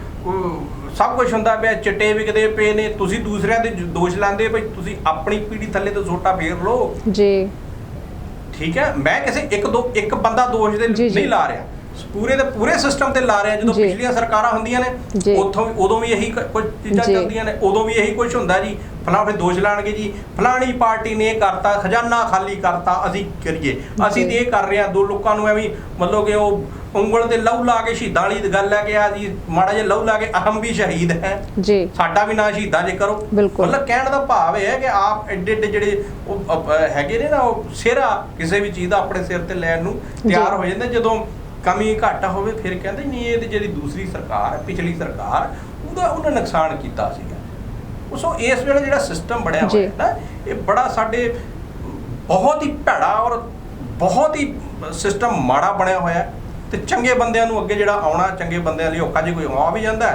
ਸਭ ਕੁਝ ਹੁੰਦਾ ਪਿਆ ਚਿੱਟੇ ਵਿਕਦੇ ਪਏ ਨੇ ਤੁਸੀਂ ਦੂਸਰਿਆਂ ਦੇ ਦੋਸ਼ ਲਾਉਂਦੇ ਭਾਈ ਤੁਸੀਂ ਆਪਣੀ ਪੀੜੀ ਥੱਲੇ ਤੋਂ ਸੋਟਾ ਫੇਰ ਲਓ ਜੀ ਠੀਕ ਹੈ ਮੈਂ ਕਿਸੇ ਇੱਕ ਦੋ ਇੱਕ ਬੰਦਾ ਦੋਸ਼ ਦੇ। ਨਹੀਂ ਲਾ ਰਿਹਾ ਪੂਰੇ ਦੇ ਪੂਰੇ ਸਿਸਟਮ ਤੇ ਲਾ ਰਿਹਾ ਜਦੋਂ। ਪਿਛਲੀਆਂ ਸਰਕਾਰਾਂ ਹੁੰਦੀਆਂ। ਨੇ ਉੱਥੋਂ ਉਦੋਂ ਵੀ ਇਹੀ ਕੁਝ ਚੀਜ਼ਾਂ। ਚੱਲਦੀਆਂ ਨੇ ਉਦੋਂ ਵੀ ਇਹੀ ਕੁਝ ਹੁੰਦਾ ਜੀ ਫਲਾਂ ਫਿਰ ਦੋਸ਼ ਲਾਣਗੇ ਜੀ। ਫਲਾਣੀ ਪਾਰਟੀ ਨੇ ਇਹ ਕਰਤਾ ਖਜ਼ਾਨਾ ਖਾਲੀ ਕਰਤਾ ਅਸੀਂ ਕਰੀਏ। ਅਸੀਂ। ਤੇ ਇਹ ਕਰ ਰਹੇ ਹਾਂ ਦੋ ਲੋਕਾਂ ਨੂੰ ਐਵੇਂ ਮਤਲਬ ਕਿ ਉਹ ਉਂਗਲ ਤੇ ਲਹੂ ਲਾ ਕੇ ਸ਼ਹੀਦਾਂ ਵਾਲੀ ਗੱਲ ਹੈ ਕਿ ਆ ਜੀ ਮਾੜਾ ਜਿਹਾ ਲਹੂ ਲਾ ਕੇ ਅਹਮ ਵੀ ਸ਼ਹੀਦ ਹੈ। ਜੀ। ਸਾਡਾ ਵੀ ਨਾਂ ਸ਼ਹੀਦਾਂ ਜੇ ਕਰੋ। ਮਤਲਬ ਕਹਿਣ ਦਾ ਭਾਵ ਇਹ ਹੈ ਕਿ ਆਪ ਐਡੇ ਐਡੇ ਜਿਹੜੇ ਉਹ ਹੈਗੇ ਨੇ ਨਾ ਉਹ ਸਿਹਰਾ ਕਿਸੇ ਵੀ ਚੀਜ਼ ਦਾ ਆਪਣੇ ਸਿਰ ਤੇ ਲੈਣ ਨੂੰ ਤਿਆਰ। ਹੋ ਜਾਂਦੇ ਜਦੋਂ ਕਮੀ ਘਾਟਾ ਹੋਵੇ ਫਿਰ ਕਹਿੰਦੇ ਨਹੀਂ ਇਹ ਤੇ ਜਿਹੜੀ ਦੂਸਰੀ ਸਰਕਾਰ ਹੈ ਪਿਛਲੀ ਸਰਕਾਰ ਉਹਦਾ ਉਹਨੇ ਨੁਕਸਾਨ ਕੀਤਾ ਸੀਗਾ ਉਸੋ ਇਸ ਵੇਲੇ ਜਿਹੜਾ ਸਿਸਟਮ ਬਣਿਆ। ਹੋਇਆ ਨਾ ਇਹ ਬੜਾ ਸਾਡੇ ਬਹੁਤ ਹੀ ਭੈੜਾ ਔਰ ਬਹੁਤ ਹੀ ਸਿਸਟਮ ਮਾੜਾ ਬਣਿਆ ਹੋਇਆ ਹੈ ਤੇ ਚੰਗੇ ਬੰਦਿਆਂ ਨੂੰ ਅੱਗੇ ਜਿਹੜਾ ਆਉਣਾ ਚੰਗੇ ਬੰਦਿਆਂ ਲਈ ਔਖਾ ਜੇ ਕੋਈ ਆ ਵੀ ਜਾਂਦਾ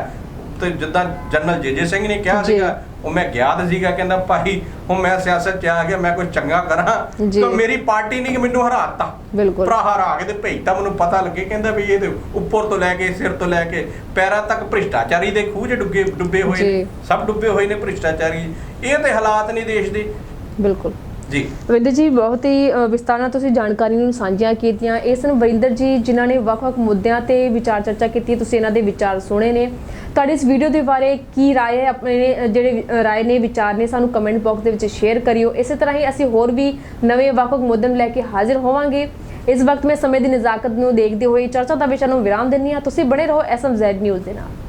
ਤੇ ਜਿੱਦਾਂ ਜਨਰਲ ਜੇਜੇ ਸਿੰਘ ਨੇ ਕਿਹਾ ਜੀ। ਸੀਗਾ ਉਹ ਮੈਂ ਗਿਆ ਤਾਂ ਸੀਗਾ ਕਹਿੰਦਾ ਭਾਈ ਹੁਣ ਮੈਂ ਸਿਆਸਤ 'ਚ ਆ ਗਿਆ ਮੈਂ ਕੋਈ ਚੰਗਾ ਕਰਾਂ। ਜੀ। ਤਾਂ ਮੇਰੀ ਪਾਰਟੀ ਨਹੀਂ ਕਿ ਮੈਨੂੰ ਹਰਾਤਾ? ਬਿਲਕੁਲ। ਭਰਾ ਹਰਾ ਕੇ ਤੇ ਭੇਜਤਾ ਮੈਨੂੰ ਪਤਾ ਲੱਗੇ ਕਹਿੰਦਾ ਵੀ ਇਹ ਤੇ ਉੱਪਰ ਤੋਂ ਲੈ ਕੇ ਸਿਰ ਤੋਂ ਲੈ ਕੇ ਪੈਰਾਂ ਤੱਕ ਭ੍ਰਿਸ਼ਟਾਚਾਰੀ ਦੇ ਖੂਹ 'ਚ ਡੁੱਬੇ ਡੁੱਬੇ ਹੋਏ ਨੇ। ਸਭ ਡੁੱਬੇ ਹੋਏ ਨੇ ਭ੍ਰਿਸ਼ਟਾਚਾਰੀ। ਇਹ ਤੇ ਹਾਲਾਤ ਨੇ ਦੇਸ਼ ਦੇ। ਬਿਲਕੁਲ। ਜੀ। ਵਿੰਦਰ ਜੀ ਬਹੁਤ ਹੀ ਅ, ਵਿਸਤਾਰ ਨਾਲ ਤੁਸੀਂ ਜਾਣਕਾਰੀ ਨੂੰ ਸਾਂਝੀਆਂ ਕੀਤੀਆਂ। ਇਸ ਨੂੰ ਵਰਿੰਦਰ ਜੀ ਜਿਨ੍ਹਾਂ ਨੇ ਵੱਖ-ਵੱਖ ਮੁੱਦਿਆਂ ਤੇ ਵਿਚਾਰ ਚਰਚਾ ਕੀਤੀ ਤੁਸੀਂ ਇਹਨਾਂ ਦੇ ਵਿਚਾਰ ਸੁਣੇ ਨੇ। ਤੁਹਾਡੀ ਇਸ ਵੀਡੀਓ ਦੇ ਬਾਰੇ ਕੀ ਰਾਏ ਹੈ ਆਪਣੇ ਜਿਹੜੇ ਅ, ਰਾਏ ਨੇ ਵਿਚਾਰ ਨੇ ਸਾਨੂੰ ਕਮੈਂਟ ਬਾਕਸ ਦੇ ਵਿੱਚ ਸ਼ੇਅਰ ਕਰਿਓ। ਇਸੇ ਤਰ੍ਹਾਂ ਹੀ ਅਸੀਂ ਹੋਰ ਵੀ ਨਵੇਂ ਵੱਖ-ਵੱਖ ਮੁੱਦਿਆਂ ਨੂੰ ਲੈ ਕੇ ਹਾਜ਼ਰ ਹੋਵਾਂਗੇ। ਇਸ ਵਕਤ ਮੈਂ ਸਮੇਂ ਦੀ ਨਜ਼ਾਕਤ ਨੂੰ ਦੇਖਦੇ ਹੋਏ ਚਰਚਾ ਦਾ ਵਿਸ਼ਾ ਨੂੰ ਵਿਰਾਮ ਦਿੰਦੀ ਹਾਂ। ਤੁਸੀਂ ਬਣੇ ਰਹੋ ਐਸਐਮਜ਼ੈਡ ਨਿਊਜ਼ ਦੇ ਨਾਲ।